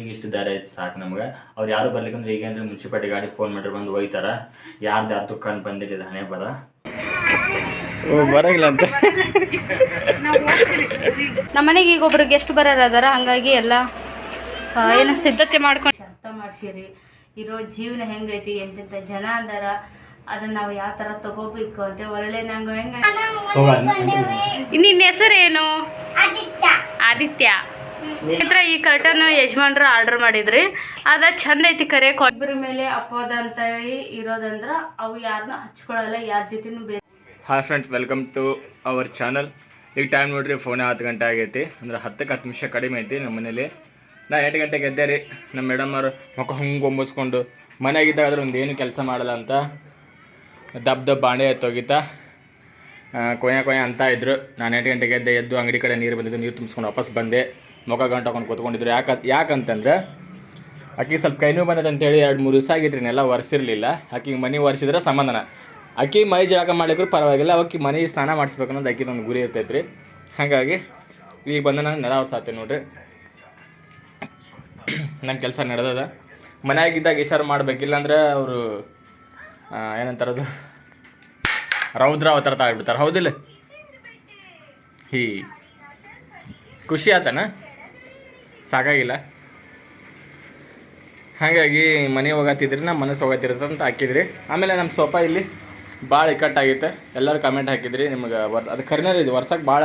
ಈಗ ಇಷ್ಟು ದಾರಿ ಐತೆ ಸಾಕು ನಮ್ಗೆ. ಅವ್ರು ಯಾರು ಬರ್ಲಿಕ್ಕಂದ್ರೆ ಈಗೇನ್ರಿ ಮುನ್ಸಿಪಾಲ್ಟಿ ಗಾಡಿ ಫೋನ್ ಮಾಡ್ರಿ ಬಂದು ಒಯ್ತಾರ. ಯಾರ್ದು ಯಾರ್ದು ಕಂಡು ಬಂದಿಲ್ಲ ಹಣೆ ಬರ. ಬರಂಗಿಲ್ಲ ಅಂತ. ನಮ್ಮ ಮನೆಗೆ ಈಗ ಒಬ್ರು ಗೆಸ್ಟ್ ಬರೋರು ಅದಾರ ಹಂಗಾಗಿ ಎಲ್ಲ ಏನು ಸಿದ್ಧತೆ ಮಾಡ್ಕೊಂಡು ಅರ್ಥ ಮಾಡ್ಸಿರಿ. ಇರೋ ಜೀವನ ಹೆಂಗೈತಿ ಎಂತೆಂಥ ಜನ ಅಂದಾರ. ಅದನ್ನ ನಾವು ಯಾವ ಥರ ತಗೋಬೇಕು ಅಂತ ಒಳ್ಳೆ ನಂಗೆ ಹೆಂಗೆ ನಿನ್ನ ಹೆಸರೇನು? ಆದಿತ್ಯ. ಹತ್ರ ಈ ಕರ್ಟನ್ ಯಜಮಾನ್ರು ಆರ್ಡರ್ ಮಾಡಿದ್ರಿ. ಅದ ಚಂದ ಐತಿ ಕರೆ. ಇಬ್ಬರ ಮೇಲೆ ಅಪವಾದ ಅಂತ ಇರೋದಂದ್ರ ಅವು ಯಾರನ್ನ ಹಚ್ಕೊಳಲ್ಲ ಯಾರ ಜೊತೆನೂ hi friends welcome to our channel ಈಗ ಟೈಮ್ ನೋಡ್ರಿ ಫೋನ್ ಹತ್ತು ಗಂಟೆ ಆಗೈತಿ. ಅಂದ್ರೆ ಹತ್ತಕ್ಕೆ ಹತ್ತು ನಿಮಿಷ ಕಡಿಮೆ ಐತಿ ನಮ್ಮ ಮನೇಲಿ. ನಾ ಎಂಟು ಗಂಟೆಗೆ ಎದ್ದೆ ರೀ. ನಮ್ಮ ಮೇಡಮ್ ಅವರು ಮಕ್ಕ ಹಂಗೆ ಒಂಬಿಸ್ಕೊಂಡು ಮನೆಯಾಗಿದ್ದಾಗ ಅದ್ರ ಒಂದು ಏನು ಕೆಲಸ ಮಾಡಲ್ಲ ಅಂತ ದಬ್ ದಬ್ ಬಾಂಡೆ ಎತ್ತೋಗಿತ್ತಾ. ಕೊಯ್ಯ ಕೊಯ್ಯ ಅಂತ ಇದ್ರು. ನಾನು ಎಂಟು ಗಂಟೆಗೆ ಎದ್ದೆ, ಎದ್ದು ಅಂಗಡಿ ಕಡೆ ನೀರು ಬಂದಿದ್ದು, ನೀರು ತುಂಬಿಸ್ಕೊಂಡು ವಾಪಸ್ ಬಂದೆ. ಮುಖ ಗಂಟು ಹಾಕೊಂಡು ಕೂತ್ಕೊಂಡಿದ್ರು. ಯಾಕೆ, ಯಾಕಂತಂದ್ರೆ ಆಕಿಗೆ ಸ್ವಲ್ಪ ಕೈ ನೋವು ಬಂದದ ಅಂತೇಳಿ ಎರಡು ಮೂರು ದಿವಸ ಆಗಿತ್ತು ರೀ ಎಲ್ಲ ಒರೆಸಿರ್ಲಿಲ್ಲ. ಆಕಿಗೆ ಮನೆ ಒರೆಸಿದ್ರೆ ಸಮಾಧಾನ. ಆಕಿ ಮೈ ಜಳಕ ಮಾಡಿದ್ರು ಪರವಾಗಿಲ್ಲ, ಅವಕ್ಕೆ ಮನೆ ಸ್ನಾನ ಮಾಡಿಸ್ಬೇಕು ಅನ್ನೋದು ಆಕಿದ ಒಂದು ಗುರಿ ಇರ್ತೈತ್ರಿ. ಹಾಗಾಗಿ, ಈಗ ಬಂದ ನಾನು ನೆಲ ಒರೆಸಾತೆ ನೋಡ್ರಿ. ನನ್ನ ಕೆಲಸ ನಡೆದದ. ಮನೆಯಾಗಿದ್ದಾಗ ವಿಚಾರ ಮಾಡಬೇಕಿಲ್ಲ ಅಂದ್ರೆ ಅವರು ಏನಂತಾರದು ರೌದ್ರ ಅವತಾರ ತಾಗ್ಬಿಡ್ತಾರೆ ಹೌದಿಲ್ಲ? ಹೀ. ಖುಷಿ ಆತನ? ಸಾಕಾಗಿಲ್ಲ. ಹಾಗಾಗಿ ಮನೆ ಹೋಗತ್ತಿದ್ರಿ, ನಮ್ಮ ಮನಸ್ಸು ಹೋಗತ್ತಿರುತ್ತೆ ಅಂತ ಹಾಕಿದ್ರಿ. ಆಮೇಲೆ ನಮ್ಮ ಸೋಫಾ ಇಲ್ಲಿ ಭಾಳ ಇಕ್ಕಟ್ಟಾಗಿತ್ತು ಎಲ್ಲರೂ ಕಮೆಂಟ್ ಹಾಕಿದ್ರಿ, ನಿಮ್ಗೆ ವರ್, ಅದು ಕರ್ನರ್ ಇದು ವರ್ಷಕ್ಕೆ ಭಾಳ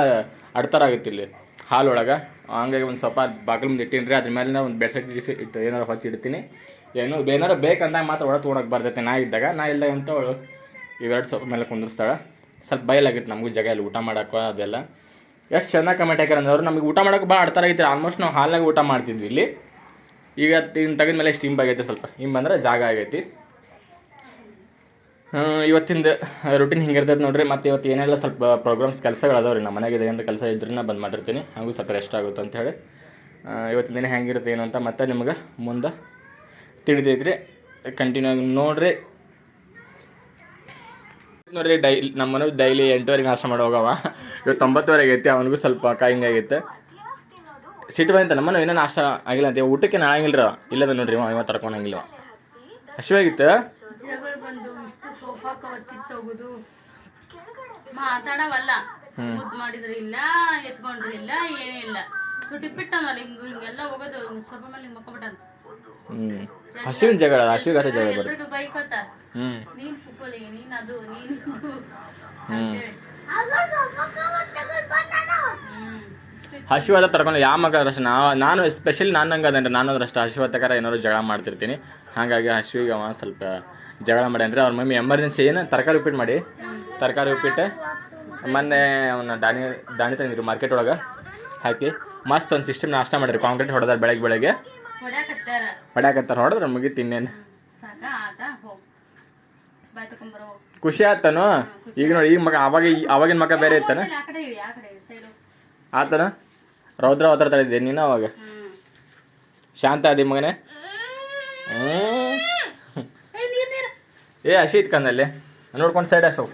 ಅಡ್ತಾರ ಆಗುತ್ತೆ ಇಲ್ಲಿ ಹಾಲೊಳಗೆ ಹಂಗಾಗಿ ಒಂದು ಸ್ವಲ್ಪ ಬಾಗಿಲು ಮುಂದೆ ಇಟ್ಟಿನಿ ಅದ್ರ ಮೇಲೆ ಒಂದು ಬೆಡ್ಸೆಟ್ ಇಡಿಸಿ ಇಟ್ಟು ಏನಾರು ಹೊಚ್ಚಿ ಇಡ್ತೀನಿ. ಏನು ಏನಾರು ಬೇಕಂದಾಗ ಮಾತ್ರ ಒಳಗೆ ತೊಗೊಳಕ್ಕೆ ಬರ್ತೈತೆ ನಾ ಇದ್ದಾಗ. ನಾ ಇಲ್ಲ ಅಂತ ಅವಳು ಇವೆರಡು ಸೊಪ್ಪು ಮೇಲೆ ಕುಂದಿರ್ಸ್ತಾಳೆ. ಸ್ವಲ್ಪ ಬಯಲಾಗಿತ್ತು ನಮಗೂ ಜಾಗ ಇಲ್ಲಿ ಊಟ ಮಾಡೋಕೆ ಅದೆಲ್ಲ. ಎಷ್ಟು ಚೆನ್ನಾಗಿ ಕಮೆಂಟ್ ಹಾಕ್ಯಾರ ಅಂದ್ರೆ ನಮಗೆ ಊಟ ಮಾಡೋಕೆ ಭಾಳ ಆಡ್ತಾರೆ ಐತೆ ಆಲ್ಮೋಸ್ಟ್ ನಾವು ಹಾಲಾಗಿ ಊಟ ಮಾಡ್ತಿದ್ವಿ ಇಲ್ಲಿ. ಈಗ ಇನ್ನು ತೆಗೆದ ಮೇಲೆ ಸ್ಟೀಮ್ ಆಗೈತೆ ಸ್ವಲ್ಪ. ಹಿಂಗೆ ಬಂದರೆ ಜಾಗ ಆಗೈತಿ. ಇವತ್ತಿಂದ ರುಟೀನ್ ಹಿಂಗಿರ್ತೈತೆ ನೋಡ್ರಿ. ಮತ್ತು ಇವತ್ತು ಏನೆಲ್ಲ ಸ್ವಲ್ಪ ಪ್ರೋಗ್ರಾಮ್ಸ್ ಕೆಲಸಗಳು ಅದಾವ ರೀ. ನಮ್ಮ ಮನೆಗೆ ಏನಾರ ಕೆಲಸ ಇದ್ರನ್ನ ಬಂದ್ ಮಾಡಿರ್ತೀನಿ. ಹಾಗೂ ಸ್ವಲ್ಪ ರೆಸ್ಟ್ ಆಗುತ್ತೆ ಅಂತ ಹೇಳಿ. ಇವತ್ತಿನ ದಿನ ಹೆಂಗಿರುತ್ತೆ ಏನು ಅಂತ ಮತ್ತೆ ನಿಮ್ಗೆ ಮುಂದೆ ತಿಳಿದೈತ್ರಿ. ಕಂಟಿನ್ಯೂ ಆಗಿ ನೋಡ್ರಿ. ನೋಡ್ರಿ ಡೈಲಿ ನಮ್ಮ ಮನೆ ಡೈಲಿ ಎಂಟುವರೆಗೆ ನಾಶ ಮಾಡಿ ಹೋಗವ ಇವತ್ತು ತೊಂಬತ್ತುವರೆಗೆ ಐತಿ ಅವನಿಗೂ ಸ್ವಲ್ಪ ಕಾಯಿ ಹಿಂಗಾಗೈತೆ ಸಿಟ್ಟು ಬಂತ ನಮ್ಮನ ಏನೋ ನಾಶ ಆಗಿಲ್ಲ ಅಂತ. ಊಟಕ್ಕೆ ನಾ ಇಲ್ಲ ಇಲ್ಲದ ನೋಡ್ರಿ ಅವ ಇವತ್ತು ತರ್ಕೊಂಡಂಗಿಲ್ಲ ಹಸಿವಾಗಿತ್ತು ಮಾತಾಡವಲ್ಲ. ಮುದ್ದು ಮಾಡಿದ್ರೆ ಇಲ್ಲ ಎತ್ಕೊಂಡ್ರಿ ಹಿಂಗೆಲ್ಲ ಹೋಗೋದು. ಮೇಲೆ ಹಿಂಗೆ ಹ್ಮ್. ಹಸಿವಿನ ಜಗಳ ಹಸಿವಿಗೆ ಅಷ್ಟೇ ಜಗಳ ಬರುತ್ತೆ ಹ್ಮ್. ಹ್ಮ್. ಹಸಿವಾದ ತಡ್ಕೊಂಡು ಯಾವ ಮಕ್ಕಳ ಅಷ್ಟೇ ನಾ ನಾನು ಎಸ್ಪೆಷಲಿ ನಾನು ಹಂಗೆ ಅದೇನ್ರಿ ನಾನು ಅದ್ರಷ್ಟು ಅಷ್ಟು ಹಸಿವತ್ತಕಾರ ಏನಾದ್ರು ಜಗಳ ಮಾಡ್ತಿರ್ತೀನಿ. ಹಾಗಾಗಿ ಹಸಿವಿಗೆ ಅವ ಸ್ವಲ್ಪ ಜಗಳ ಮಾಡ್ಯಾನ್ರಿ ಅವ್ರ ಮಮ್ಮಿ ಎಮರ್ಜೆನ್ಸಿ ಏನು ತರಕಾರಿ ಉಪ್ಪಿಟ್ಟು ಮಾಡಿ. ತರಕಾರಿ ಉಪ್ಪಿಟ್ಟು ಮೊನ್ನೆ ಅವನ್ನ ದಾನಿ ದಾನಿ ತಂದಿದ್ರು ಮಾರ್ಕೆಟ್ ಒಳಗೆ. ಹಾಕಿ ಮಸ್ತ್ ಒಂದು ಸಿಸ್ಟಮ್ ನಾಷ್ಟ ಮಾಡಿರಿ ಕಾಂಕ್ರೀಟ್ ಹೊಡೆದ ಬೆಳಗ್ಗೆ. ಬೆಳಗ್ಗೆ ಹೊಡ್ಯಾಕತ್ತಾರ ಹೊಡೆದ್ರ ಮುಗಿತು ಇನ್ನೇನು. ಖುಷಿ ಆತನು? ಈಗ ನೋಡಿ ಈಗ ಮಗ ಅವಾಗ ಅವಾಗಿನ ಮಗ ಬೇರೆ ಇತ್ತನ? ಆತನ? ರೌದ್ರ ಅವತಾರ ಇದ್ದೆ ನೀನು ಅವಾಗ? ಶಾಂತ ಅದಿ ಮಗನೇ. ಏ ಹಸಿ ಇತ್ಕಂದಲ್ಲಿ ನೋಡ್ಕೊಂಡು ಸೈಡ್ ಅಷ್ಟು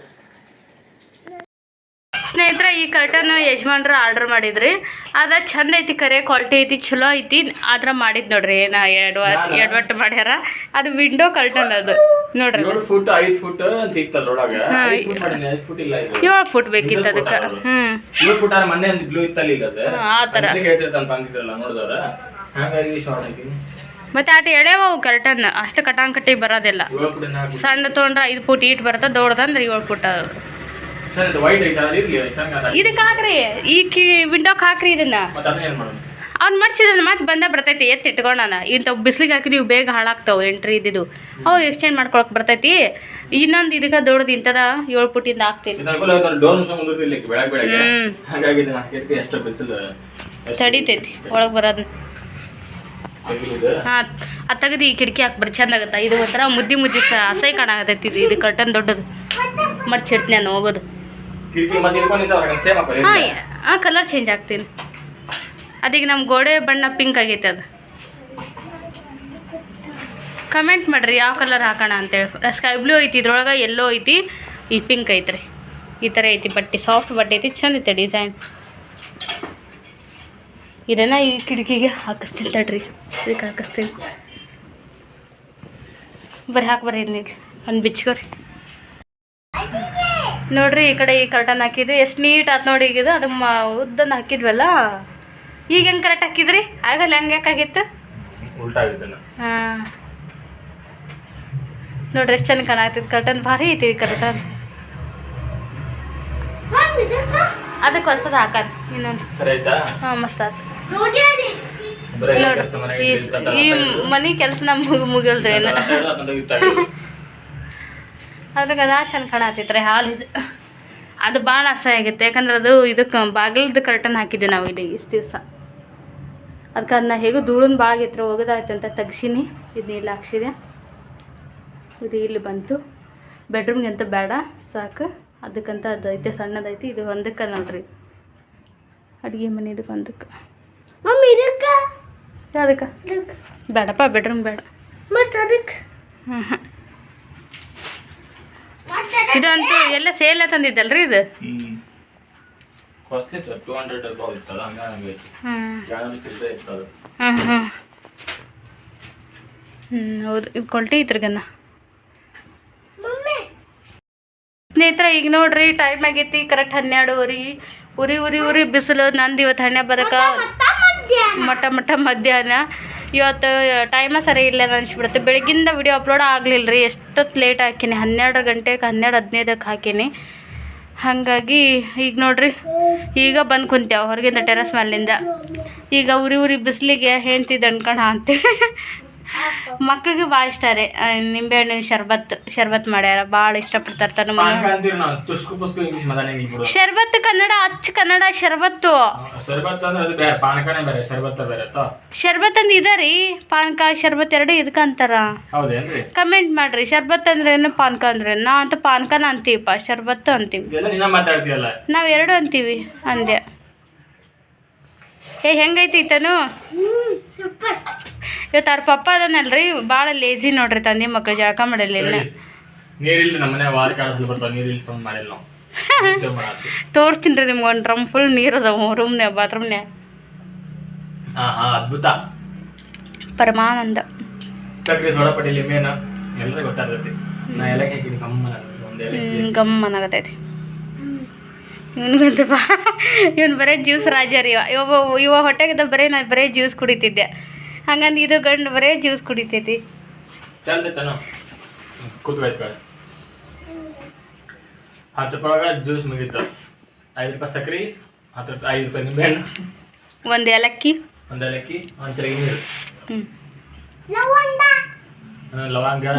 ಸ್ನೇಹಿತರೆ ಈ ಕರ್ಟನ್ ಯಜಮಾನ್ರು ಆರ್ಡರ್ ಮಾಡಿದ್ರಿ. ಅದ ಚಂದ ಐತಿ ಕರೆ ಕ್ವಾಲಿಟಿ ಐತಿ ಚಲೋ ಐತಿ. ಆದ್ರ ಮಾಡಿದ್ ನೋಡ್ರಿ ಏನ ಎರಡು ಎಡವಟ್ಟು ಮಾಡ್ಯಾರ. ಅದು ವಿಂಡೋ ಕರ್ಟನ್ ಅದು. ನೋಡ್ರಿ. ಏಳು ಫುಟ್ ಬೇಕಿತ್ತು ಅದಕ್ಕೆ. ಹ್ಮ್. ಏಳು ಫುಟ್ ಆದ್ರೆ ಮೊನ್ನೆ ಒಂದು ಬ್ಲೂ ಇತ್ತಲ್ಲ ಈಗ ಅದು. ಆ ಥರ. ಮತ್ತೆ ಆಟ ಎಳೆವ ಅವು ಕರ್ಟನ್? ಅಷ್ಟು ಕಟಾಂಗ್ ಕಟ್ಟಿ ಬರೋದಿಲ್ಲ. ಸಣ್ಣ ತೊಗೊಂಡ್ರೆ ಐದು ಫುಟ್ ಈಟ್ ಬರ್ತದೆ ದೊಡ್ಡದಂದ್ರೆ ಏಳು ಫುಟ್ ಅದು. ಇದಕ್ಕೆ ಹಾಕ್ರಿ ಈ ಕಿ ವಿಂಡೋಕ್ ಹಾಕ್ರಿ ಇದನ್ನ. ಅವ್ನು ಮಡ್ಚಿದ್ರೆ ಮತ್ತೆ ಬಂದ ಬರ್ತೈತಿ ಎತ್ತಿ ಇಟ್ಕೊಂಡಾನ ಇಂಥ ಬಿಸಿಲಿಗೆ ಹಾಕಿದ್ರೆ ಇವು ಬೇಗ ಹಾಳಾಗ್ತಾವೆ ಎಂಟ್ರಿ ಇದ್ದಿದ್ದು. ಅವ್ ಎಕ್ಸ್ಚೇಂಜ್ ಮಾಡ್ಕೊಳಕ್ ಬರ್ತೈತಿ. ಇನ್ನೊಂದು ಇದಕ್ಕೆ ದೊಡ್ಡದು ಇಂಥದ ಏಳು ಪುಟ್ಟಿಂದ ಹಾಕ್ತೀನಿ. ತಡಿತೈತಿ ಒಳಗೆ ಬರೋದು. ಹಾಂ ಅದು ತೆಗೆದು ಈ ಕಿಟಕಿ ಹಾಕ್ಬರ್ರಿ ಚಂದ ಆಗತ್ತೆ? ಇದು ಒಂಥರ ಮುದ್ದಿ ಮುದ್ದಿ ಸ ಅಸಹ್ಯ ಕಾಣಾಗತ್ತೈತಿ ಇದು ಇದು ಕರ್ಟನ್ ದೊಡ್ಡದು. ಮಡ್ಚಿಡ್ತೀನಿ ನಾನು ಹೋಗೋದು. ಹಾಂ ಹಾಂ ಕಲರ್ ಚೇಂಜ್ ಆಗ್ತೀನಿ. ಅದೀಗ ನಮ್ಮ ಗೋಡೆ ಬಣ್ಣ ಪಿಂಕ್ ಆಗೈತೆ ಅದು. ಕಮೆಂಟ್ ಮಾಡ್ರಿ ಯಾವ ಕಲರ್ ಹಾಕೋಣ ಅಂತೇಳಿ ಸ್ಕೈ ಬ್ಲೂ ಐತಿ ಇದ್ರೊಳಗೆ ಎಲ್ಲೋ ಐತಿ ಈ ಪಿಂಕ್ ಐತ್ರಿ. ಈ ಥರ ಐತಿ ಬಟ್ಟೆ ಸಾಫ್ಟ್ ಬಟ್ಟೆ ಐತಿ ಚಂದ ಐತೆ ಡಿಸೈನ್ ಇದನ್ನು ಈ ಕಿಟಕಿಗೆ ಹಾಕಿಸ್ತೀನಿ ತಡ್ರಿ. ಇದಕ್ಕೆ ಹಾಕಿಸ್ತೀನಿ. ಬರ್ರಿ ಹಾಕಿ ಬರ್ರಿ ಇದನ್ನ ಒಂದು ಬಿಚ್ಕೋರಿ. ನೋಡ್ರಿ ಈ ಕಡೆ ಈ ಕರ್ಟನ್ ಹಾಕಿದ್ವಿ ಎಷ್ಟು ನೀಟ್ ಆತು ನೋಡಿ ಈಗ ಇದು ಅದು ಮ ಉದ್ದನ್ನು ಹಾಕಿದ್ವಲ್ಲ? ಈಗ ಹೆಂಗೆ ಕರೆಕ್ಟ್ ಹಾಕಿದ್ರಿ? ಆಗಲ್ಲ ಹೆಂಗೆ ಯಾಕಾಗಿತ್ತು ಹಾಂ. ನೋಡ್ರಿ ಎಷ್ಟು ಚಂದ ಕಾಣಾಗ್ತಿತ್ತು ಕರ್ಟನ್ ಭಾರಿ ಐತಿ ಕರ್ಟನ್ ಅದಕ್ಕೆ ಹೊಸದ ಹಾಕಲ್ಲ ಇನ್ನೊಂದು. ಹಾಂ ಮಸ್ತ್ ಆತು. ನೋಡ್ರಿ ಈ ಮನಿ ಕೆಲಸ ನಮ್ಗೆ ಏನು. ಅದ್ರಾಗ ಅದ ಚಂದ ಕಾಣತ್ತೈತ್ರಿ ಹಾಲು ಇದು ಅದು ಭಾಳ ಅಸಹ್ಯ ಆಗುತ್ತೆ. ಯಾಕಂದ್ರೆ ಅದು ಇದಕ್ಕೆ ಬಾಗಿಲದ್ದು ಕರ್ಟನ್ ಹಾಕಿದ್ದೆ ನಾವು ಇಲ್ಲಿ ಇಷ್ಟು ದಿವಸ. ಅದಕ್ಕೆ ಅದನ್ನ ಹೇಗೂ ಧೂಳನ್ ಭಾಳ ಆಗೈತ್ರಿ ಹೋಗೋದಾಯ್ತು ಅಂತ ತೆಗ್ಸೀನಿ. ಇದನ್ನ ಇಲ್ಲಿ ಹಾಕ್ಸಿದೆ. ಇದು ಇಲ್ಲಿ ಬಂತು. ಬೆಡ್ರೂಮ್ಗೆ ಅಂತ ಬೇಡ ಸಾಕು. ಅದಕ್ಕಂತ ಅದು ಐತೆ ಸಣ್ಣದೈತಿ ಇದು ಒಂದಕ್ಕೆ ನೋಡ್ರಿ. ಅಡುಗೆ ಮನೆ ಇದಕ್ಕೆ ಒಂದಕ್ಕೆ. ಅದಕ್ಕೆ ಬೇಡಪ್ಪ ಬೆಡ್ರೂಮ್ ಬೇಡ. ಹ್ಞೂ ಹ್ಞೂ ಇದಂತೂ ಎಲ್ಲ ಸೇಲ್ ತಂದಿದ್ದಲ್ರಿ ಇದು? ಹೌದು ಇದು ಕ್ವಾಲಿಟಿ ಐತ್ರಿ ಗನ್ನ. ಸ್ನೇಹಿತರ ಈಗ ನೋಡ್ರಿ ಟೈಮ್ ಆಗೈತಿ ಕರೆಕ್ಟ್ ಹನ್ನೆರಡುವರೆ. ಉರಿ ಉರಿ ಉರಿ ಬಿಸಿಲು ನಂದು ಇವತ್ತು ಹಣ್ಣೆ ಬರಕ. ಮಟ್ಟ ಮಟ್ಟ ಮಧ್ಯಾಹ್ನ. ಇವತ್ತು ಟೈಮ ಸರಿ ಇಲ್ಲ ಅನ್ಸ್ಬಿಡುತ್ತೆ. ಬೆಳಗ್ಗಿಂದ ವಿಡಿಯೋ ಅಪ್ಲೋಡ್ ಆಗಲಿಲ್ಲ ರೀ ಎಷ್ಟೊತ್ತು ಲೇಟ್ ಹಾಕೀನಿ. ಹನ್ನೆರಡು ಗಂಟೆಗೆ, ಹನ್ನೆರಡು ಹದಿನೈದಕ್ಕೆ ಹಾಕೀನಿ. ಹಾಗಾಗಿ ಈಗ ನೋಡ್ರಿ, ಈಗ ಬಂದು ಕುಂತೇವೆ ಹೊರಗಿಂದ ಟೆರಸ್ ಮೇಲಿಂದ. ಈಗ ಉರಿ ಉರಿ ಬಿಸಿಲಿಗೆ ಹೆಂಡ್ತಿದ್ದು ಅನ್ಕೊಂಡು ಅಂತೇಳಿ ಮಕ್ಳಿಗೆ ಭಾಳ ಇಷ್ಟ ರೀ. ನಿಂಬೆ ಹಣ್ಣು ಶರ್ಬತ್ ಶರ್ಬತ್ ಮಾಡ್ಯಾರ. ಭಾಳ ಇಷ್ಟಪಡ್ತಾರೆ ತನ್ನ ನಾವು. ಶರ್ಬತ್ ಕನ್ನಡ ಅಚ್ಚ ಕನ್ನಡ ಶರ್ಬತ್ತು. ಶರ್ಬತ್ ಅಂದ್ರೆ ಅದು ಪಾನಕನೇ ಬೇರೆ ಶರ್ಬತ್ತ ಬೇರೆ ಆಯ್ತಾ? ಶರ್ಬತ್ ಅಂದ್ ಇದೆ ರೀ. ಪಾನಕ ಶರ್ಬತ್ ಎರಡು ಇದಕ್ಕಂತಾರ ಕಮೆಂಟ್ ಮಾಡ್ರಿ. ಶರ್ಬತ್ ಅಂದ್ರೆ ಏನು ಪಾನಕ ಅಂದ್ರೆ ನಾ ಅಂತ ಪಾನಕನ ಅಂತೀವಪ್ಪ ಶರ್ಬತ್ತು ಅಂತೀವಿ. ನಾವ್ ನಿನ್ನ ಮಾತಾಡ್ತೀಯಲ್ಲ? ನಾವು ಎರಡು ಅಂತೀವಿ ಅಂದೆ ಏ ಹೆಂಗೈತಿ ತನು ಇವತ್ತು ಅವ್ರ ಪಪ್ಪ ಅದನ್ನಲ್ರಿ ಭಾಳ ಲೇಜಿ ನೋಡ್ರಿ ತಂದೆ ಮಕ್ಳು ಜಳಕ ಮಾಡಲಿಲ್ಲ. ನೀರಿಲ್ರಿ ನಮ್ಮನೆ ವಾರ ಕಾಡಿಸಲು ಬರ್ತಾವ ನೀರಿಲ್ಲ ಸೌಂಡ್ ಮಾಡಿಲ್ಲ. ತೋರಿಸ್ತೀನಿ ರೀ ನಿಮ್ಗೆ ಒಂದು ಡ್ರಮ್ ಫುಲ್ ನೀರು ಅದಾವ ರೂಮ್ನ್ಯಾಗ ಬಾತ್ರೂಮ್ನ್ಯಾಗ ಅದ್ಭುತ. ಪರಮಾನಂದ. ಸಕ್ರೆ ಸೋಡಾ ಪಟೇಲಿ ಮೇನ ಎಲ್ರಿಗೂ ಗೊತ್ತಾಗ್ತೈತಿ. ನಾ ಎಲ್ಲಕ್ಕೆ ಹಾಕಿನಿ ಗಮ್ಮನ ಗಮ್ಮನಾಗತೈತಿ ಇವನಿಗಂತೂ ಇವನು ಬರೀ ಜ್ಯೂಸ್ ರಾಜ ರೀ. ಇವ ಇವ ಹೊಟ್ಟೆಗಿದ್ದ ಬರೀ ನಾನು ಬರೀ ಜ್ಯೂಸ್ ಕುಡಿತಿದ್ದೆ. ಹಂಗಂದು ಇದು ಗಂಡು ಬರೇ ಜ್ಯೂಸ್ ಕುಡಿತೈತಿ. ಹತ್ತು ರೂಪಾಯಿ ಜ್ಯೂಸ್ ಮುಗೀತು. ಐದು ರೂಪಾಯಿ ಸಕ್ರೆ ಹತ್ತು ರೂಪಾಯಿ ಐದು ರೂಪಾಯಿ ನಿಂಬೆಹಣ್ಣು ಒಂದು ಏಲಕ್ಕಿ. ಒಂದು ಏಲಕ್ಕಿ ಒಂದು ತಿರುಗಿ ನೀರು. ಲವಂಗ.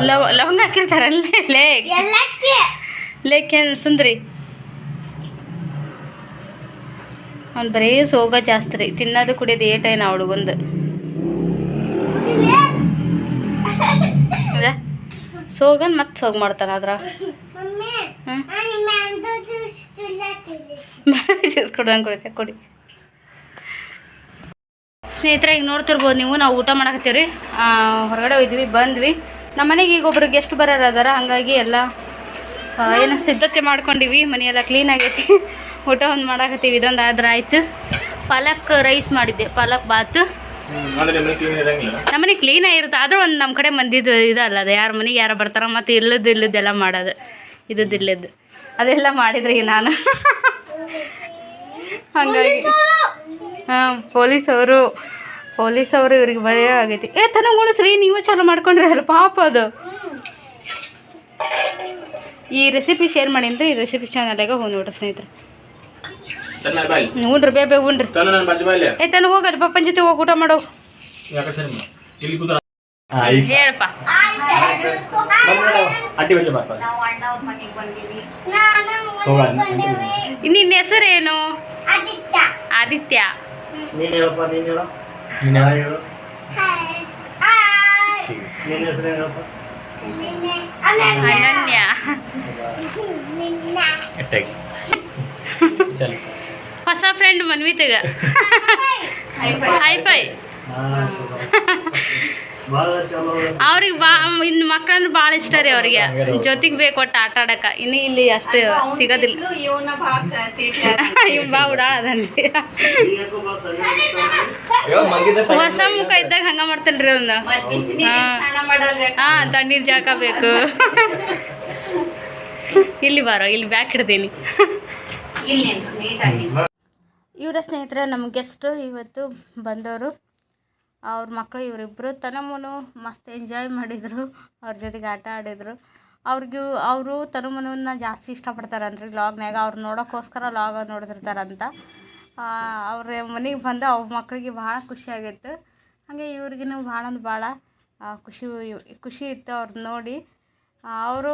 ಲವ ಲವಂಗ ಹಾಕಿರ್ತಾರಲ್ಲ ಲೇಕ್ ಲೇಕ್ ಏನು ಸುಂದ್ರಿ. ಅವ್ನು ಬರೀ ಸೋಗ ಜಾಸ್ತಿ ರೀ. ತಿನ್ನೋದು ಕುಡಿಯೋದು ಏಟೈನ ಹುಡುಗಂದು ಅದ ಸೋಗನ್ ಮತ್ತೆ ಸೋಗ್ ಮಾಡ್ತಾನ ಅದ್ರ ಜ್ಯೂಸ್ ಕೊಡೋಂಗೆ ಕೊಡಿ ಸ್ನೇಹಿತರೆ ಈಗ ನೋಡ್ತಿರ್ಬೋದು ನೀವು ನಾವು ಊಟ ಮಾಡಕತ್ತೀವ್ರಿ. ರೀ ಹೊರಗಡೆ ಹೋಯ್ದ್ವಿ ಬಂದ್ವಿ. ನಮ್ಮ ಮನೆಗೆ ಈಗ ಒಬ್ರು ಗೆಸ್ಟ್ ಬರೋರು ಅದಾರ ಹಾಗಾಗಿ ಎಲ್ಲ ಏನು ಸಿದ್ಧತೆ ಮಾಡ್ಕೊಂಡಿವಿ. ಮನೆಯೆಲ್ಲ ಕ್ಲೀನ್ ಆಗೈತಿ. ಊಟ ಒಂದು ಮಾಡಾಕತ್ತೀವಿ ಇದೊಂದು ಆದ್ರೆ ಆಯ್ತು. ಪಾಲಕ್ ರೈಸ್ ಮಾಡಿದ್ದೆ ಪಾಲಕ್ ಬಾತ್. ನಿಮ್ಮನೆ ಕ್ಲೀನ್ ಆಗಿರುತ್ತೆ. ಆದರೂ ಒಂದು ನಮ್ಮ ಕಡೆ ಮಂದಿದ್ದು ಇದಲ್ಲ, ಅದು ಯಾರ ಮನೆಗೆ ಯಾರು ಬರ್ತಾರ ಮತ್ತು ಇಲ್ಲದ ಇಲ್ಲದ್ದೆಲ್ಲ ಮಾಡೋದು. ಇದ್ದದ್ದು ಇಲ್ಲದ್ದು ಅದೆಲ್ಲ ಮಾಡಿದ್ರಿ ನಾನು. ಹಾಗಾಗಿ. ಹಾಂ ಪೊಲೀಸ್ ಅವರು ಇವ್ರಿಗೆ ಭಯ ಆಗೈತಿ. ಏ, ತನಗೆ ಉಣಿಸ್ರಿ ನೀವು ಚಾಲೂ ಮಾಡ್ಕೊಂಡ್ರಿ ಪಾಪ ಅದು. ಈ ರೆಸಿಪಿ ಶೇರ್ ಮಾಡೀನಿ ರೀ ಈ ರೆಸಿಪಿ ಚಾನಲ್ಗೆ ಹೋಗಿ ನೋಡ್ರಿ ಸ್ನೇಹಿತರೆ. ತನ್ನ ಬಾಯ್. ಉಣ್ರಿ ಬೇಬೆ ಉಣ್ರಿ ತನ್ನ ನನ್ನ ಬಜ್ಜಿ ಬಾಯ್ಲೆ ಏ ತನಗೆ ಹೋಗಲ್ಲ ಪಪ್ಪನ ಜೊತೆ ಹೋಗಿ ಊಟ ಮಾಡೋ. ಯಾಕೆ ಸರಿ ಇಲ್ಲಿ ಕೂತ ಹೇಳಪ್ಪ ಅಡ್ಡಿ ಬಾಪ ನಿನ್ನ ಹೆಸರೇನು? ಆದಿತ್ಯ. ನೀನು ಹೇಳಪ್ಪ ನೀನು ಹೇಳು. ನೀನು ಹೇಳು? ನಿನ್ನ ಹೆಸರು ಹೇಳಪ್ಪ? ಅನನ್ಯ. ಅಟ್ಟಾಗಿ ಚಲ್. ಹೊಸ ಫ್ರೆಂಡ್ ಮನ್ವಿತಗ. ಹೈ ಫೈ ಅವ್ರಿಗೆ ಬಾ ಇನ್ನು ಮಕ್ಕಳಂದ್ರೆ ಭಾಳ ಇಷ್ಟ ರೀ ಅವ್ರಿಗೆ. ಜೊತೆಗೆ ಬೇಕು ಒಟ್ಟು ಆಟ ಆಡಕ. ಇನ್ನು ಇಲ್ಲಿ ಅಷ್ಟು ಸಿಗೋದಿಲ್ಲ. ಇವನ ಇವ್ ಬಾ ಉಡಾಳದನ್ರಿ ಹೊಸ ಮುಖ ಇದ್ದಾಗ ಹಂಗ ಮಾಡ್ತೇನ್ರಿ ಅವ್ನ. ಬಿಸಿನೀರಿನ ಹಾಂ. ಮಾಡಲ್ಲ ಹಾ ತಣ್ಣೀರ್ ಜಾಕ ಬೇಕು. ಇಲ್ಲಿ ಬಾರೋ ಇಲ್ಲಿ ಬ್ಯಾಕ್ ಹಿಡ್ದೀನಿ. ಇಲ್ಲಿ ನಿಂತು ನೀಟಾಗಿ ಇವರ ಸ್ನೇಹಿತರ, ನಮ್ಮ ಗೆಸ್ಟು ಇವತ್ತು ಬಂದವರು. ಅವ್ರ ಮಕ್ಕಳು ಇವರಿಬ್ಬರು ತನಮುನು ಮಸ್ತ್ ಎಂಜಾಯ್ ಮಾಡಿದರು. ಅವ್ರ ಜೊತೆಗೆ ಆಟ ಆಡಿದರು. ಅವ್ರಿಗೂ, ಅವರು ತನಮುನನ್ನ ಜಾಸ್ತಿ ಇಷ್ಟಪಡ್ತಾರಂತ್ರಿ ಲಾಗ್ನಾಗ ಅವ್ರು ನೋಡೋಕ್ಕೋಸ್ಕರ ಲಾಗ್ ನೋಡ್ತಿರ್ತಾರಂತ. ಅವ್ರ ಮನೆಗೆ ಬಂದು ಅವ್ರ ಮಕ್ಕಳಿಗೆ ಭಾಳ ಖುಷಿ ಆಗಿತ್ತು. ಹಾಗೆ ಇವ್ರಿಗೂ ಭಾಳ ಅಂದ್ರೆ ಭಾಳ ಖುಷಿ ಖುಷಿ ಇತ್ತು ಅವ್ರನ್ನ ನೋಡಿ. ಅವರು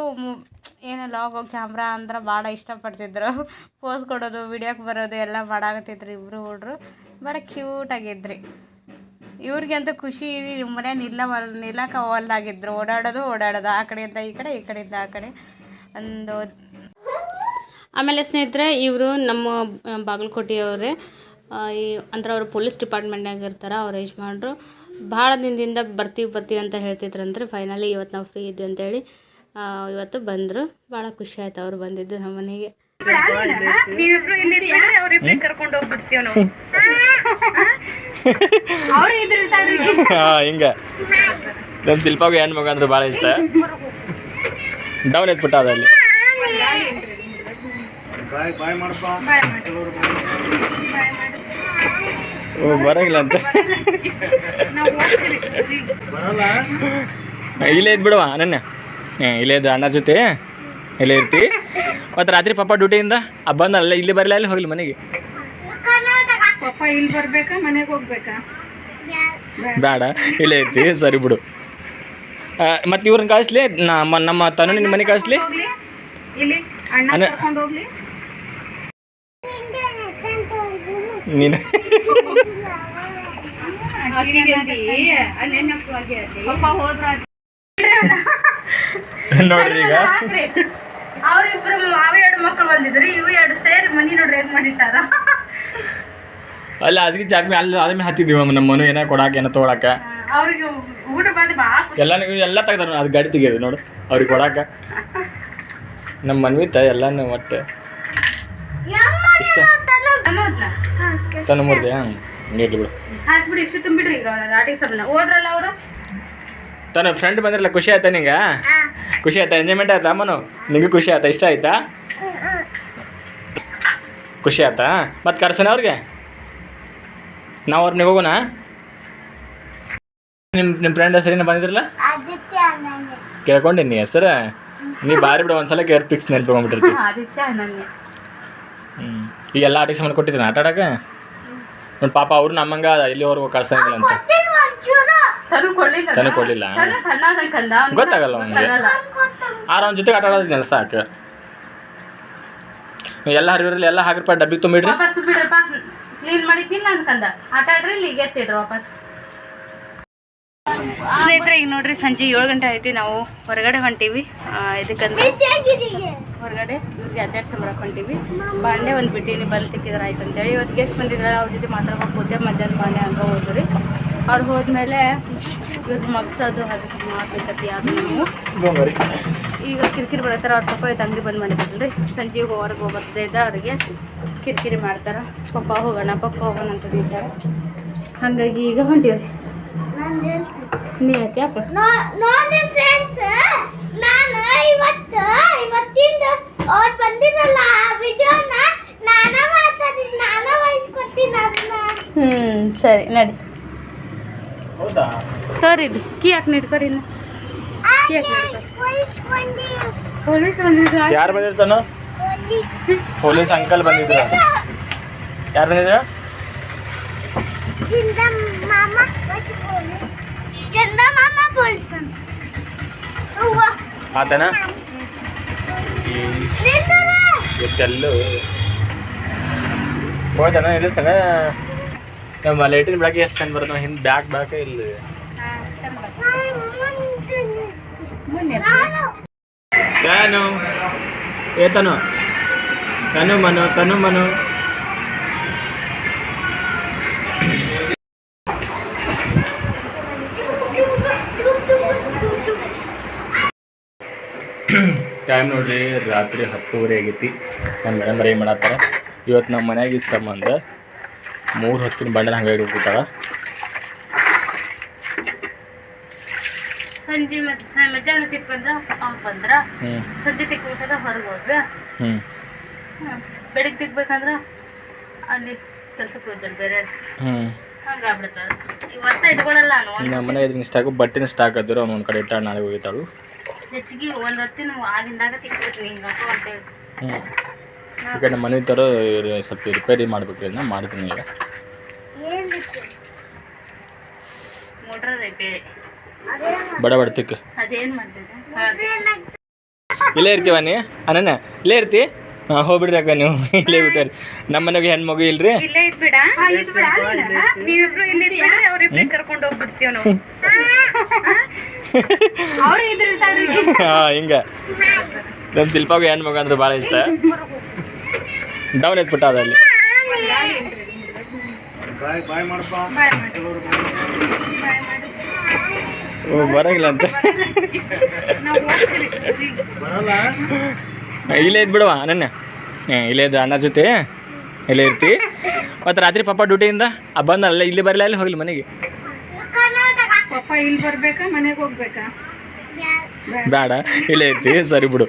ಏನು ಲಾಗು ಕ್ಯಾಮ್ರಾ ಅಂದ್ರೆ ಭಾಳ ಇಷ್ಟಪಡ್ತಿದ್ರು. ಪೋಸ್ ಕೊಡೋದು ವಿಡಿಯೋಕ್ಕೆ ಬರೋದು ಎಲ್ಲ ಮಾಡಾಕತ್ತಿದ್ರು ಇಬ್ಬರು ಹುಡ್ರು. ಭಾಳ ಕ್ಯೂಟ್ ಆಗಿದ್ರಿ. ಇವ್ರಿಗಂತೂ ಖುಷಿ ಮನೆ ನಿಲ್ಲ ನಿಲ್ಲಕ್ಕೆ ಹೊಲ್ದಾಗಿದ್ರು ಓಡಾಡೋದು ಓಡಾಡೋದು. ಆ ಕಡೆಯಿಂದ ಈ ಕಡೆ, ಈ ಕಡೆಯಿಂದ ಆ ಕಡೆ. ಒಂದು ಆಮೇಲೆ ಸ್ನೇಹಿತರೆ, ಇವರು ನಮ್ಮ ಬಾಗಲಕೋಟೆಯವರೇ. ಈ, ಅಂದ್ರೆ ಅವರು ಪೊಲೀಸ್ ಡಿಪಾರ್ಟ್ಮೆಂಟ್ನಾಗ ಇರ್ತಾರೆ, ಅವ್ರು ಯಜಮಾನ್ರು. ಭಾಳ ದಿನದಿಂದ ಬರ್ತೀವಿ ಬರ್ತೀವಿ ಅಂತ ಹೇಳ್ತಿದ್ರಂದ್ರೆ ಫೈನಲಿ ಇವತ್ತು ನಾವು ಫ್ರೀ ಇದ್ವಿ ಅಂತೇಳಿ. ಇವತ್ತು ಬಂದರು. ಭಾಳ ಖುಷಿ ಆಯ್ತು ಅವ್ರು ಬಂದಿದ್ದು ನಮ್ಮ ಮನೆಗೆ. ನೀವಿಬ್ರು ಇಲ್ಲಿ ಅವ್ರಿಬ್ರಿಗೆ ಕರ್ಕೊಂಡು ಹೋಗ್ಬಿಡ್ತೀವಿ ನಾವು? ಅವ್ರು ಇದ್ರಿರ್ತಾಳ್ರಿ ಹಾಂ ಹಿಂಗೆ. ನಮ್ಮ ಶಿಲ್ಪಾಗೂ ಹೆಣ್ಣು ಮಗ ಅಂದ್ರೆ ಭಾಳ ಇಷ್ಟ. ಡೌನ್ ಎತ್ಬಿಟ್ಟ ಅದಲ್ಲಿ ಓ ಬರಂಗಿಲ್ಲ ಅಂತ. ಇಲ್ಲೇ ಇದ್ಬಿಡುವ ನನ್ನ ಇಲ್ಲೇ ಇದ್ದ ಅಣ್ಣ ಜೊತೆ. ಇಲ್ಲೇ ಇರ್ತಿ. ಮತ್ತು ರಾತ್ರಿ ಪಾಪ ಡ್ಯೂಟಿಯಿಂದ ಆ ಬಂದಲ್ಲ ಇಲ್ಲಿ ಬರಲಿಲ್ಲ ಅಲ್ಲಿ ಹೋಗ್ಲಿ ಮನೆಗೆ. ಪಪ್ಪ ಇಲ್ಲಿ ಬರ್ಬೇಕಾ ಮನೆಗೆ ಹೋಗ್ಬೇಕಾ? ಬೇಡ ಇಲ್ಲೇ ಇರ್ತಿ ಸರಿ ಬಿಡು. ಮತ್ತು ಇವ್ರನ್ನ ಕಳಿಸ್ಲಿ ನಮ್ಮ ನಮ್ಮ ತನು ಮನೆಗೆ ಕಳಿಸ್ಲಿ. ಇಲ್ಲಿ ಅಣ್ಣ ಕರ್ಕೊಂಡು ಹೋಗ್ಲಿ? ನೀನು ಹೋದ್ರ ನೋಡ್ರಿ ಈಗ. ಅವ್ರಿಬ್ರು ಅವ ಎರಡು ಮಕ್ಕಳು ಬಂದಿದ್ರು ಇವು ಎರಡು ಸೇರಿ ಮನಿ ನೋಡ್ರಿ ಏನ್ ಮಾಡಿಟ್ಟಾರ. ಅಲ್ಲ ಅದಕ್ಕೆ ಚಾಪಿ ಅಲ್ಲಿ ಅದ್ರ ಮೇಲೆ ಹತ್ತಿದ್ದೀವಿ ನಮ್ಮ ಮನು ಏನೋ ಕೊಡಾಕ ಏನೋ ತೊಗೊಳಕ. ಅವ್ರಿಗೆ ಊಟ ಬಂದು ಬಾ ಎಲ್ಲ ಎಲ್ಲ ತೆಗ್ದಾರ ಅದು ಗಾಡಿ ತೆಗಿಯೋದು ನೋಡು ಅವ್ರಿಗೆ ಕೊಡಾಕ. ನಮ್ಮ ಮನ್ವಿತ ಎಲ್ಲಾನು ಒಟ್ಟು ಇಷ್ಟ. ತನ್ನ ಮುರ್ದೆ ಹಾಂ ಬಿಡು. ಹಾಕ್ಬಿಡಿ ಇಷ್ಟು ತುಂಬಿಡ್ರಿ ಈಗ ರಾಟಿ ಸಬ್ನ ಹೋದ್ರಲ್ಲ ಅವರು? ತನ್ನ ಫ್ರೆಂಡ್ ಬಂದಿರಲ್ಲ ಖುಷಿ ಆಯ್ತಾ ನಿಂಗೆ? ಖುಷಿ ಆಯ್ತಾ? ಎಂಜಾಯ್ಮೆಂಟ್ ಆಯ್ತಾ ಅಮ್ಮನು? ನಿಂಗೆ ಖುಷಿ ಆಯ್ತಾ? ಇಷ್ಟ ಆಯ್ತಾ? ಖುಷಿ ಆಯ್ತಾ? ಮತ್ತೆ ಕರ್ಸನ ಅವ್ರಿಗೆ? ನಾವು ಅವ್ರನ್ನ ಹೋಗೋಣ? ನಿಮ್ಮ ನಿಮ್ಮ ಫ್ರೆಂಡ್ ಹೆಸರೇನು ಬಂದಿದ್ರಲ್ಲ? ಕೇಳ್ಕೊಂಡಿನಿ ಹೆಸರು? ನೀ ಬಾರಿ ಬಿಡು ಒಂದ್ಸಲ ಕೇರ್ ಪಿಕ್ಸ್ ಅನನ್ಯ ಹ್ಞೂ ಈಗ ಎಲ್ಲ ಆಟಿಗೆ ಸಂಬಂಧ ಕೊಟ್ಟಿದ್ದೀನಿ ಆಟ ಆಡಕ್ಕೆ? ನೋಡಿ ಪಾಪ ಅವ್ರು ನಮ್ಮಂಗ ಇಲ್ಲಿವರೆಗೂ ಕಳ್ಸಂಗಿಲ್ಲ ಅಂತ. ತನು ಕೊಡ್ಲಿಲ್ಲ ಗೊತ್ತಾಗಲ್ಲ ಅವ್ನಿಗೆ. ಆರ ಅವ್ನ ಜೊತೆಗೆ ಆಟ ಆಡೋದಿಲ್ಲ ಸಾಕು. ಎಲ್ಲ ಹರಿವರಲ್ಲಿ ಎಲ್ಲ ಹಾಕಿರ್ಪ ಡಬ್ಬಿ ತುಂಬಿಡ್ರಿ. ವಾಪಸ್ ಬಿಡ್ರಪ್ಪ ಕ್ಲೀನ್ ಮಾಡಿ ತಿನ್ನ ಅನ್ಕಂದ ಆಟ ಆಡ್ರಿ ಎತ್ತಿಡ್ರಿ ವಾಪಸ್. ಸ್ನೇಹಿತರೆ ಈಗ ನೋಡ್ರಿ ಸಂಜೆ ಏಳು ಗಂಟೆ ಐತಿ ನಾವು ಹೊರಗಡೆ ಹೊಂಟೀವಿ. ಇದಕ್ಕಂತ ಹೊರಗಡೆ ಇವ್ರಿಗೆ ಅಡ್ಡಾಡ್ಸ ಮಾಡಕ್ ಹೊಂಟೀವಿ. ಬಾಂಡೆ ಒಂದು ಬಿಟ್ಟಿನಿ ಬಂದು ತಿಕ್ಕಿದ್ರೆ ಆಯ್ತು ಅಂತೇಳಿ ಇವತ್ತು ಗೆಸ್ಟ್ ಬಂದಿದ್ರೆ ಅವ್ರ ಜೊತೆ ಮಾತಾಡ್ಕೊಂಡು ಕೂತೆ ಮಧ್ಯಾಹ್ನ ಬಾಂಡೆ ಹಂಗೆ ಹೋದ್ರಿ ಅವ್ರು ಹೋದ್ಮೇಲೆ ಇವ್ರಿಗೆ ಮಗ್ಸೋದು ಅದು ಸ್ವಲ್ಪ ಮಾಡ್ಬೇಕತಿ ನಾವು. ಈಗ ಕಿರಿಕಿರಿ ಬರತ್ತಾರ ಅವ್ರ ಪಪ್ಪ ತಂಗಿ ಅಂಗಡಿ ಬಂದ್ ಮಾಡಿದ್ರಿ ಸಂಜೆ ಹೊರಗೆ ಹೋಗ್ಬರ್ತದೆ ಇದ್ದ ಅವ್ರಿಗೆ ಕಿರಿಕಿರಿ ಮಾಡ್ತಾರ. ಪಪ್ಪ ಹೋಗೋಣ ಪಪ್ಪ ಹೋಗೋಣ ಅಂತ ಹೇಳ್ತಾರೆ. ಹಾಗಾಗಿ ಈಗ ಹೊಂಟಿವ್ರಿ ನೀ ಯಾತ್ಯಪ್ಪ ನೋಡಿ ಫ್ರೆಂಡ್ಸ್ ನಾನು ಇವತ್ತು ಇವತ್ತಿಂದ ಅವ್ರು ಬಂದಿರಲ್ಲ ವಿಡಿಯೋನ ನಾನ ಮಾತಾಡಿದ್ ನಾನ ವಾಯ್ಸ್ ಕೊಡ್ತೀನಿ ಅದನ್ನ. ಹ್ಞೂ ಸರಿ ನಡಿ ಹೌದಾ? ಸರಿ ಕೀ ಯಾಕೆ ನಿಡ್ಕೊರಿ ಕೀ ಪೊಲೀಸ್ ಬಂದಿ ಪೊಲೀಸ್ ಯಾರು ಬಂದಿರ್ತಾನ ಪೊಲೀಸ್ ಪೊಲೀಸ್ ಅಂಕಲ್ ಬಂದಿದ್ರ. ಯಾರು ಬಂದಿದ್ರ? ಆತನಾ? ಇವತ್ತೆಲ್ಲೂ ಹೋಯ್ತಾನ ನಿಲ್ಲಿಸ್ತಾನ? ನಮ್ಮ ಲೈಟಿನ ಬೆಳಗ್ಗೆ ಎಷ್ಟು ಚೆಂದ ಬರುತ್ತೆ ಹಿಂದೆ ಬ್ಯಾಕ್ ಬ್ಯಾಕ್ ಇಲ್ಲಿ ಯಾನು ಏ ತನು. ತನು ಮನು ತನು ಮನು. ಟೈಮ್ ನೋಡ್ರಿ ರಾತ್ರಿ ಹತ್ತುವರೆ ಆಗೈತಿ. ನಮ್ಮ ಮೇಡಮ್ ಏನು ಮಾಡತ್ತಾರ? ಇವತ್ತು ನಮ್ಮ ಮನೆಯಾಗ ಇಷ್ಟ ಸಂಬಂಧ ಮೂರು ಹೊತ್ತಿನ ಬಂಡಲ್ ಹಂಗಾಗಿ ಹೋಗ್ಬಿಟ್ಟಾಳ ಸಂಜೆ ಮತ್ತೆ ಮಧ್ಯಾಹ್ನ ತಿಕ್ ಬಂದ್ರ ಅವ್ರು ಬಂದ್ರ. ಸಂಜೆ ತಿಕ್ಬೇಕಂದ್ರೆ ಹೊರಗೆ ಹೋದ್ವಿ. ಬೆಳಿಗ್ಗೆ ತಿಕ್ಬೇಕಂದ್ರ ಅಲ್ಲಿ ಕೆಲ್ಸಕ್ಕೆ ಹೋದ್ರು ಬೇರೆ. ಹಂಗಾಗ್ಬಿಡ್ತದ ಇವತ್ತ ಇಟ್ಕೊಳಲ್ಲ ನಾನು ಒಂದ್ ನಮ್ಮ ಮನೆ ಇದ್ರಿಂದ ಸ್ಟಾಕು ಬಟ್ಟೆನ ಸ್ಟಾಕ್ ಅವ್ನು ಒಂದು ಕಡೆ ಇಟ್ಟ ನಾಳೆ ಹೋಗಿತ್ತಾಳು ಹೆಚ್ಚಿಗೆ ಒಂದ್ ಹೊತ್ತಿನ ಆಗಿಂದಾಗ ತಿಕ್ಬೇಕು ಅಂತೇಳಿ ಹ್ಞೂ ಈ ಕಡೆ ಮನೆ ಥರ ಸ್ವಲ್ಪ ರಿಪೇರಿ ಮಾಡ್ಬೇಕು ಇದನ್ನ ಮಾಡ್ತೀನಿ ಈಗ. ರಿಪೇರಿ ಬಡ ಬಡ ತಿಕ್ಕ. ಅದೇನ್ ಮಾಡ್ತಿದ್ದೆ? ಇಲ್ಲೇ ಇರ್ತೀವ ನೀ? ಅನನ್ನ ಇಲ್ಲೇ ಇರ್ತಿ? ಹಾಂ ಹೋಗ್ಬಿಡ್ರಿ ಅಕ್ಕ ನೀವು. ಇಲ್ಲೇ ಬಿಟ್ಟಾರಿ ನಮ್ಮ ಮನೆಗೆ ಹೆಣ್ಮಗು ಇಲ್ರಿ? ಇಲ್ಲೇ ಇದ್ಬಿಡ? ನೀವಿಬ್ರು ಇಲ್ಲಿ ಇದ್ಬಿಡ್ರಿ ಅವ್ರಿಬ್ರಿಗೆ ಕರ್ಕೊಂಡು ಹೋಗ್ಬಿಡ್ತೀವಿ ನಾವು. ಅವ್ರು ಇದ್ರಿರ್ತಾಳ್ರಿ ಹಾಂ ಹಿಂಗೆ. ನಮ್ಮ ಶಿಲ್ಪಾಗೂ ಹೆಣ್ಮಗು ಅಂದ್ರೆ ಭಾಳ ಇಷ್ಟ. ಡೌನ್ ಎತ್ಬಿಟ್ಟ ಅದ ಅಲ್ಲಿ ಓ ಬರಂಗಿಲ್ಲ ಅಂತ. ನಾವು ಹೋಗ್ತೀವಿ. ಇಲ್ಲೇ ಇದ್ ಬಿಡುವ ನನ್ನ ಇಲ್ಲೇ ಇದ್ದ ಅಣ್ಣ ಜೊತೆ. ಇಲ್ಲೇ ಇರ್ತಿ. ಮತ್ತು ರಾತ್ರಿ ಪಾಪ ಡ್ಯೂಟಿಯಿಂದ ಆ ಬಂದಲ್ಲ ಇಲ್ಲಿ ಬರಲಿಲ್ಲ ಅಲ್ಲಿ ಹೋಗ್ಲಿ ಮನೆಗೆ. ಕರ್ನಾಟಕ ಪಪ್ಪ ಇಲ್ಲಿ ಬರ್ಬೇಕಾ ಮನೆಗೆ ಹೋಗ್ಬೇಕಾ? ಬೇಡ. ಇಲ್ಲೇ ಇರ್ತಿ ಸರಿ ಬಿಡು.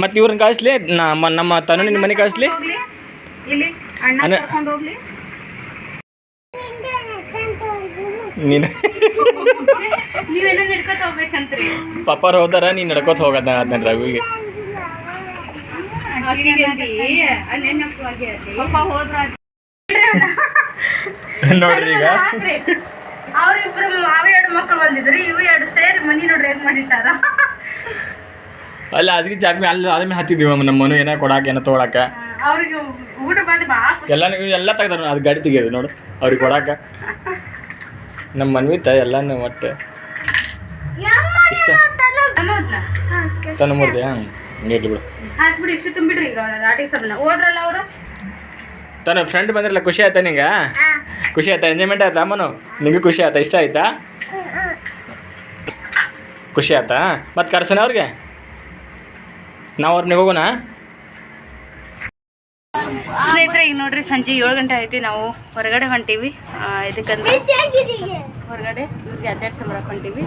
ಮತ್ತು ಇವ್ರನ್ನ ಕಳಿಸ್ಲಿ ನಮ್ಮ ನಮ್ಮ ತನು ನಿನ್ನ ಮನೆ ಕಳಿಸ್ಲಿ. ಹೋಗ್ಲಿ. ಇಲ್ಲಿ ಅಣ್ಣ ಅಣ್ಣ- ಕರ್ಕೊಂಡು ಹೋಗ್ಲಿ. ನೀನು ಪಪ್ಪಾರು ಹೋದಾರ ನೀನು ನಡ್ಕೋತ ಹೋಗದ ಅದನ್ನ ರವಿಗೆ. ನೋಡ್ರಿ ಈಗ. ಅವ್ರಿಬ್ರು ಅವ ಎರಡು ಮಕ್ಕಳು ಬಂದಿದ್ರು ಇವು ಎರಡು ಸೇರಿ ಮನಿ ನೋಡ್ರಿ ಹೆಂಗ್ ಮಾಡಿಟ್ಟಾರ ಅಲ್ಲಿ ಅದಕ್ಕೆ ಚಾಪಿ ಅಲ್ಲಿ ಅದ್ರ ಮೇಲೆ ಹತ್ತಿದ್ದೀವಿ ನಮ್ಮ ಮನು ಏನೋ ಕೊಡಾಕ ಏನೋ ತೊಗೊಳಕ. ಅವ್ರಿಗೆ ಊಟ ಬಂದು ಬಾ ಎಲ್ಲ ಎಲ್ಲ ತೆಗ್ದಾರ ಅದು ಗಾಡಿ ತೆಗಿಯೋದು ನೋಡು ಅವ್ರಿಗೆ ಕೊಡಾಕ. ನಮ್ಮ ಮನ್ವಿತ ಎಲ್ಲಾನು ಒಟ್ಟು. ಇಷ್ಟ. ತನ್ನ ಮುರ್ದೆ ಇರ್ಲಿ ಬಿಡು. ಹಾಕ್ಬಿಡಿ ಇಷ್ಟು ತುಂಬಿಡ್ರಿ ಈಗ ರಾಟಿಗೆ ಸಬನ ಹೋದ್ರಲ್ಲ ಅವರು? ತನ್ನ ಫ್ರೆಂಡ್ ಬಂದಿರಲ್ಲ ಖುಷಿ ಆಯ್ತಾ ನಿಂಗೆ? ಖುಷಿ ಆಯ್ತಾ? ಎಂಜಾಯ್ಮೆಂಟ್ ಆಯ್ತಾ ಅಮ್ಮನು? ನಿಂಗೆ ಖುಷಿ ಆಯ್ತಾ? ಇಷ್ಟ ಆಯ್ತಾ? ಖುಷಿ ಆಯ್ತಾ? ಮತ್ತೆ ಕರ್ಸನ ಅವ್ರಿಗೆ? ನಾವು ಅವ್ರ ಮನೆಗೆ ಹೋಗೋಣ? ಸ್ನೇಹಿತರೆ ಈಗ ನೋಡ್ರಿ ಸಂಜೆ ಏಳು ಗಂಟೆ ಐತಿ ನಾವು ಹೊರಗಡೆ ಹೊಂಟೀವಿ. ಇದಕ್ಕಂದ್ರೆ ಹೊರಗಡೆ ಇವ್ರಿಗೆ ಅಡ್ಡಾಡ್ಸ ಬರಕ್ಕೆ ಹೊಂಟೀವಿ.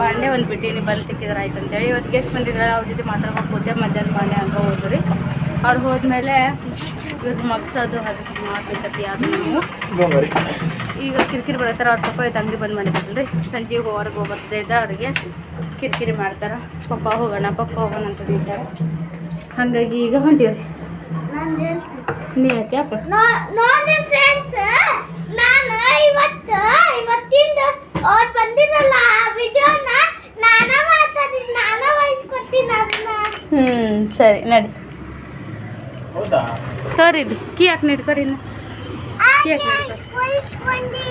ಬಾಂಡೆ ಒಂದು ಬಿಟ್ಟಿನಿ ಬಂದು ತಿಕ್ಕಿದ್ರೆ ಆಯ್ತು ಅಂತೇಳಿ. ಇವತ್ತು ಗೆಸ್ಟ್ ಬಂದಿದ್ರೆ ಅವ್ರ ಜೊತೆ ಮಾತ್ರ ಹೋದೆ ಮಧ್ಯಾಹ್ನ ಬಾಂಡೆ ಅಂತ ಹೋದ್ರಿ ಅವ್ರು ಹೋದ್ಮೇಲೆ ಇವ್ರ ಮಗ್ಸೋದು ಅದು ಸ್ವಲ್ಪ ಮಾಡ್ಬೇಕತಿ ಅದು ನಾವು. ಈಗ ಕಿರಿಕಿರಿ ಬರತ್ತಾರ ಅವ್ರ ಪಪ್ಪ ಇದು ಅಂಗಡಿ ಬಂದ್ ಮಾಡಿದ್ರಲ್ರಿ ಸಂಜೆ ಹೊರಗೆ ಹೋಗ್ಬರ್ತದೆ ಇದ್ದ ಅವ್ರಿಗೆ ಕಿರಿಕಿರಿ ಮಾಡ್ತಾರೆ. ಪಪ್ಪ ಹೋಗೋಣ ಪಪ್ಪ ಹೋಗೋಣ ಅಂತ ಹೇಳ್ತಾರೆ. ಹಾಗಾಗಿ ಈಗ ಹೊಂಟೀವ್ರಿ ನಾನು ಹೇಳ್ತೀನಿ. ನೀ ಯಾಕ್ಯಪ್ಪ ನೋಡಿ ಫ್ರೆಂಡ್ಸ್ ನಾನು ಇವತ್ತು ಇವತ್ತಿಂದ ಅವ್ರು ಬಂದಿರಲ್ಲ ವಿಡಿಯೋನ ನಾನ ಮಾತಾಡಿದ್ ನಾನ ವಾಯ್ಸ್ ಕೊಡ್ತೀನಿ ಅದನ್ನ. ಹ್ಞೂ ಸರಿ ನಡಿ. ಹೌದಾ? ಸರಿ ಇದು ಕೀ ಯಾಕೆ ನಿಡ್ಕೊರಿ ಕೀ ಯಾಕೆ ಪೊಲೀಸ್ ಬಂದಿ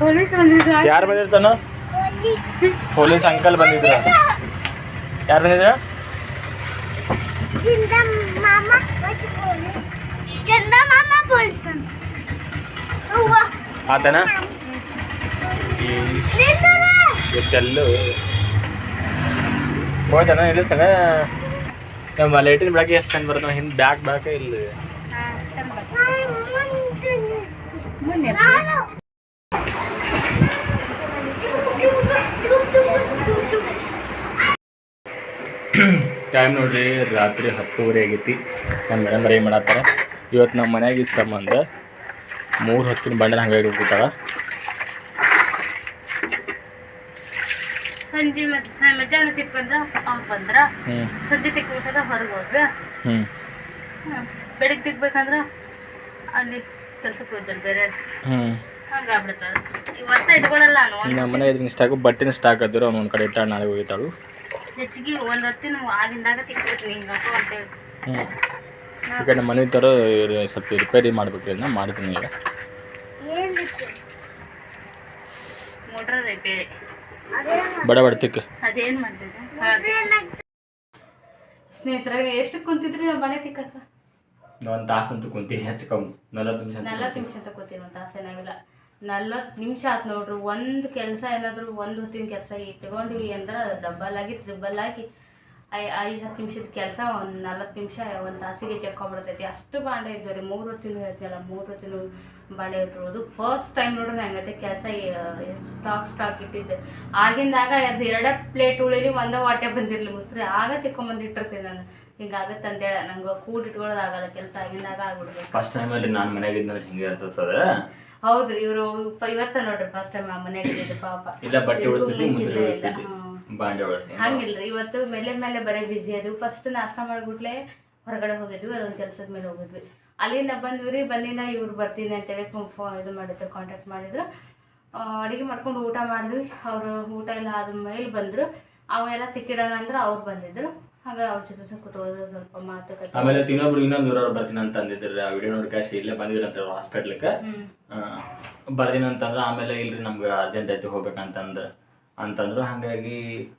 ಪೊಲೀಸ್ ಬಂದಿದ್ರ. ಯಾರು ಬಂದಿರ್ತಾನ ಪೊಲೀಸ್. ಪೊಲೀಸ್ ಅಂಕಲ್ ಬಂದಿದ್ರು. ಯಾರು ಬಂದಿದ್ರು? ಮಾಮ ಪೊಲೀಸ್. ಚಂದ ಮಾಮ ಪೊಲೀಸ್ ಅಂತ ಆತನ? ಹೋಯ್ತಾನ ಇಲ್ಲಿಸ್ತಾನ ನಮ್ಮ ಲೈಟಿನ ಬೆಳಗ್ಗೆ ಎಷ್ಟು ಚೆಂದ ಬರ್ತದೆ ಹಿಂದೆ ಬ್ಯಾಕ್ ಬ್ಯಾಕ್ ಇಲ್ಲಿ ಟೈಮ್ ನೋಡ್ರಿ ರಾತ್ರಿ ಹತ್ತೂವರೆ ಆಗೈತಿ. ನಮ್ಮ ಮೇಡಮ್ ಏನು ಮಾಡತ್ತಾರ. ಇವತ್ತು ನಮ್ಮ ಮನ್ಯಾಗ ಇಷ್ಟ ಸಂಬಂಧ ಮೂರು ಹೊತ್ತಿನ ಬಂಡಲ್ ಹಂಗೆ ಇಟ್ಬಿಟ್ಟಾರ ಸಂಜೆ ಮತ್ತೆ ಮಧ್ಯಾಹ್ನ ತಿಕ್ ಬಂದ್ರ ಅವ್ರು ಬಂದ್ರ. ಸಂಜೆ ತಿಕ್ಬೇಕಂದ್ರ ಹೊರಗೆ ಹ್ಮ್. ಬೆಳಿಗ್ಗೆ ತಿಕ್ಬೇಕಂದ್ರ ಅಲ್ಲಿ ಕೆಲ್ಸಕ್ಕೆ ಹೋದ್ರು ಬೇರೆ. ಇಟ್ಕೊಳಲ್ಲ ನಾನು ಒಂದ್ ನಮ್ಮ ಮನೆ ಇದ್ರಿಂದ ಸ್ಟಾಕು ಬಟ್ಟೆನ ಸ್ಟಾಕ್ ಆದ್ರು ಅವ್ನು ಒಂದು ಕಡೆ ಇಟ್ಟ ನಾಳೆ ಹೋಗಿತ್ತಾಳು ಹೆಚ್ಚಿಗೆ ಒಂದ್ ಹೊತ್ತಿನ ಆಗಿಂದಾಗ ತಿಕ್ಬಿಟ್ರಿ ಹಿಂಗಾಕು ಅಂತೇಳಿ. ಹ್ಞೂ ಈ ಕಡೆ ಮನೆ ಥರ ಸ್ವಲ್ಪ ರಿಪೇರಿ ಮಾಡ್ಬೇಕು ಇದನ್ನ ಮಾಡ್ತೀನಿ ಈಗ. Motor repair. ಬಡ ಬಡ ತಿಕ್ಕ. ಎಷ್ಟು ಕುಂತಿದ್ರಿ ಬಡ ತಿಕ್ಕ ತಿಕ್ಕಕ್ಕ? ಒಂದು ತಾಸು ಅಂತೂ ಕುಂತೀನಿ ಹೆಚ್ಚು ಕಮ್ಮಿ. ನಲವತ್ತು ನಿಮಿಷ ನಲ್ವತ್ತು ನಿಮಿಷ ಅಂತ ಕೂತೀನಿ ಒಂದು ತಾಸು ಏನಾಗಿಲ್ಲ. ನಲ್ವತ್ತು ನಿಮಿಷ ಆಯ್ತು ನೋಡ್ರಿ ಒಂದು ಕೆಲಸ ಏನಾದರೂ ಒಂದು ಹೊತ್ತಿನ ಕೆಲಸ ಈ ತಗೊಂಡಿವಿ ಅಂದ್ರೆ ಡಬ್ಬಲ್ ಆಗಿ ತ್ರಿಬಲ್ ಆಗಿ ಐ ಐದು ಹತ್ತು ನಿಮಿಷದ ಕೆಲಸ ಒಂದು ನಾಲ್ಕು ನಿಮಿಷ ಒಂದು ತಾಸಿಗೆ ಚೆಕ್ಕೊಬಿಡ್ತೈತಿ ಅಷ್ಟು ಬಾಂಡೆ ಇದ್ದವು ರೀ ಮೂರು ಹೊತ್ತಿನ ಹೇಳ್ತೀನಲ್ಲ ಮೂರು ಹೊತ್ತಿನ ಬಾಂಡೆ ಇಟ್ಟಿರೋದು ಫಸ್ಟ್ ಟೈಮ್ ನೋಡ್ರಿ ಹೆಂಗತ್ತೆ ಕೆಲಸ ಸ್ಟಾಕ್ ಸ್ಟಾಕ್ ಇಟ್ಟಿದ್ದೆ. ಆಗಿಂದಾಗ ಅದು ಎರಡೇ ಪ್ಲೇಟ್ ಉಳಿಲಿ ಒಂದೇ ವಾಟೆ ಬಂದಿರಲಿ ಮುಸ್ರಿ. ಆಗ ತಿಕ್ಕೊಂಬಂದು ಇಟ್ಟಿರ್ತೀನಿ ನಾನು. ಹಿಂಗಾಗತ್ತೆ ಅಂತೇಳಿ ನಂಗೆ ಕೂಡ್ ಇಟ್ಕೊಳ್ಳೋದಾಗಲ್ಲ ಕೆಲಸ ಆಗಿಂದಾಗ ಆಗ್ಬಿಡ್ಬೇಕು. ಫಸ್ಟ್ ಟೈಮಲ್ಲಿ ನಾನು ಮನೆಗೆ ಇದ್ದಂದ್ರೆ ಹಿಂಗೆ ಇರ್ತದೆ. ಹೌದು ಇವರು ಇವತ್ತ ನೋಡ್ರಿ ಫಸ್ಟ್ ಟೈಮ್ ಮನೆಗೆ ಪಾಪ. ಇಲ್ಲ ಬಟ್ಟೆ ಬಾಂಡೆ ಹಂಗಿಲ್ರಿ ಇವತ್ತು ಮೇಲೆ ಮೇಲೆ ಬರೀ ಬಿಸಿ ಅದು. ಫಸ್ಟ್ ನಾಷ್ಟ ಮಾಡಿಬಿಟ್ಲೆ ಹೊರಗಡೆ ಹೋಗಿದ್ವಿ ಅದೊಂದು ಕೆಲಸದ ಮೇಲೆ ಹೋಗಿದ್ವಿ. ಅಲ್ಲಿಂದ ಬಂದ್ವಿ ರೀ ಬಂದಿನ ಇವ್ರು ಬರ್ತೀನಿ ಅಂತೇಳಿ ಫೋ ಇದು ಮಾಡಿದ್ರು ಕಾಂಟ್ಯಾಕ್ಟ್ ಮಾಡಿದ್ರು. ಅಡುಗೆ ಮಾಡ್ಕೊಂಡು ಊಟ ಮಾಡಿದ್ವಿ. ಅವರು ಊಟ ಎಲ್ಲ ಆದ್ಮೇಲೆ ಬಂದರು. ಅವೆಲ್ಲ ತಿಕ್ಕಿಡೋಣ ಅಂದ್ರೆ ಅವ್ರು ಬಂದಿದ್ರು. ಹಾಗೆ ಅವ್ರ ಜೊತೆ ಸ್ವಲ್ಪ ಕೂತ್ಕೊಳ್ಳೋದು ಸ್ವಲ್ಪ ಮಾತುಕತೆ ಆಮೇಲೆ ಇನ್ನೊಬ್ರು ಇನ್ನೊಂದು ಊರವ್ರು ಬರ್ತೀನಿ ಅಂತ ಅಂದಿದ್ರು ಆ ವಿಡಿಯೋ ನೋಡಿ ಕ್ಯಾಶ್ ಇಲ್ಲೇ ಬಂದಿದ್ರು ಅಂತ ಹಾಸ್ಪಿಟ್ಲಿಗೆ ಬರ್ತೀನಿ ಅಂತಂದ್ರೆ ಆಮೇಲೆ ಇಲ್ರಿ ನಮ್ಗೆ ಅರ್ಜೆಂಟ್ ಐತಿ ಹೋಗ್ಬೇಕಂತಂದ್ರೆ. ಅಂತಂದ್ರು. ಹಾಗಾಗಿ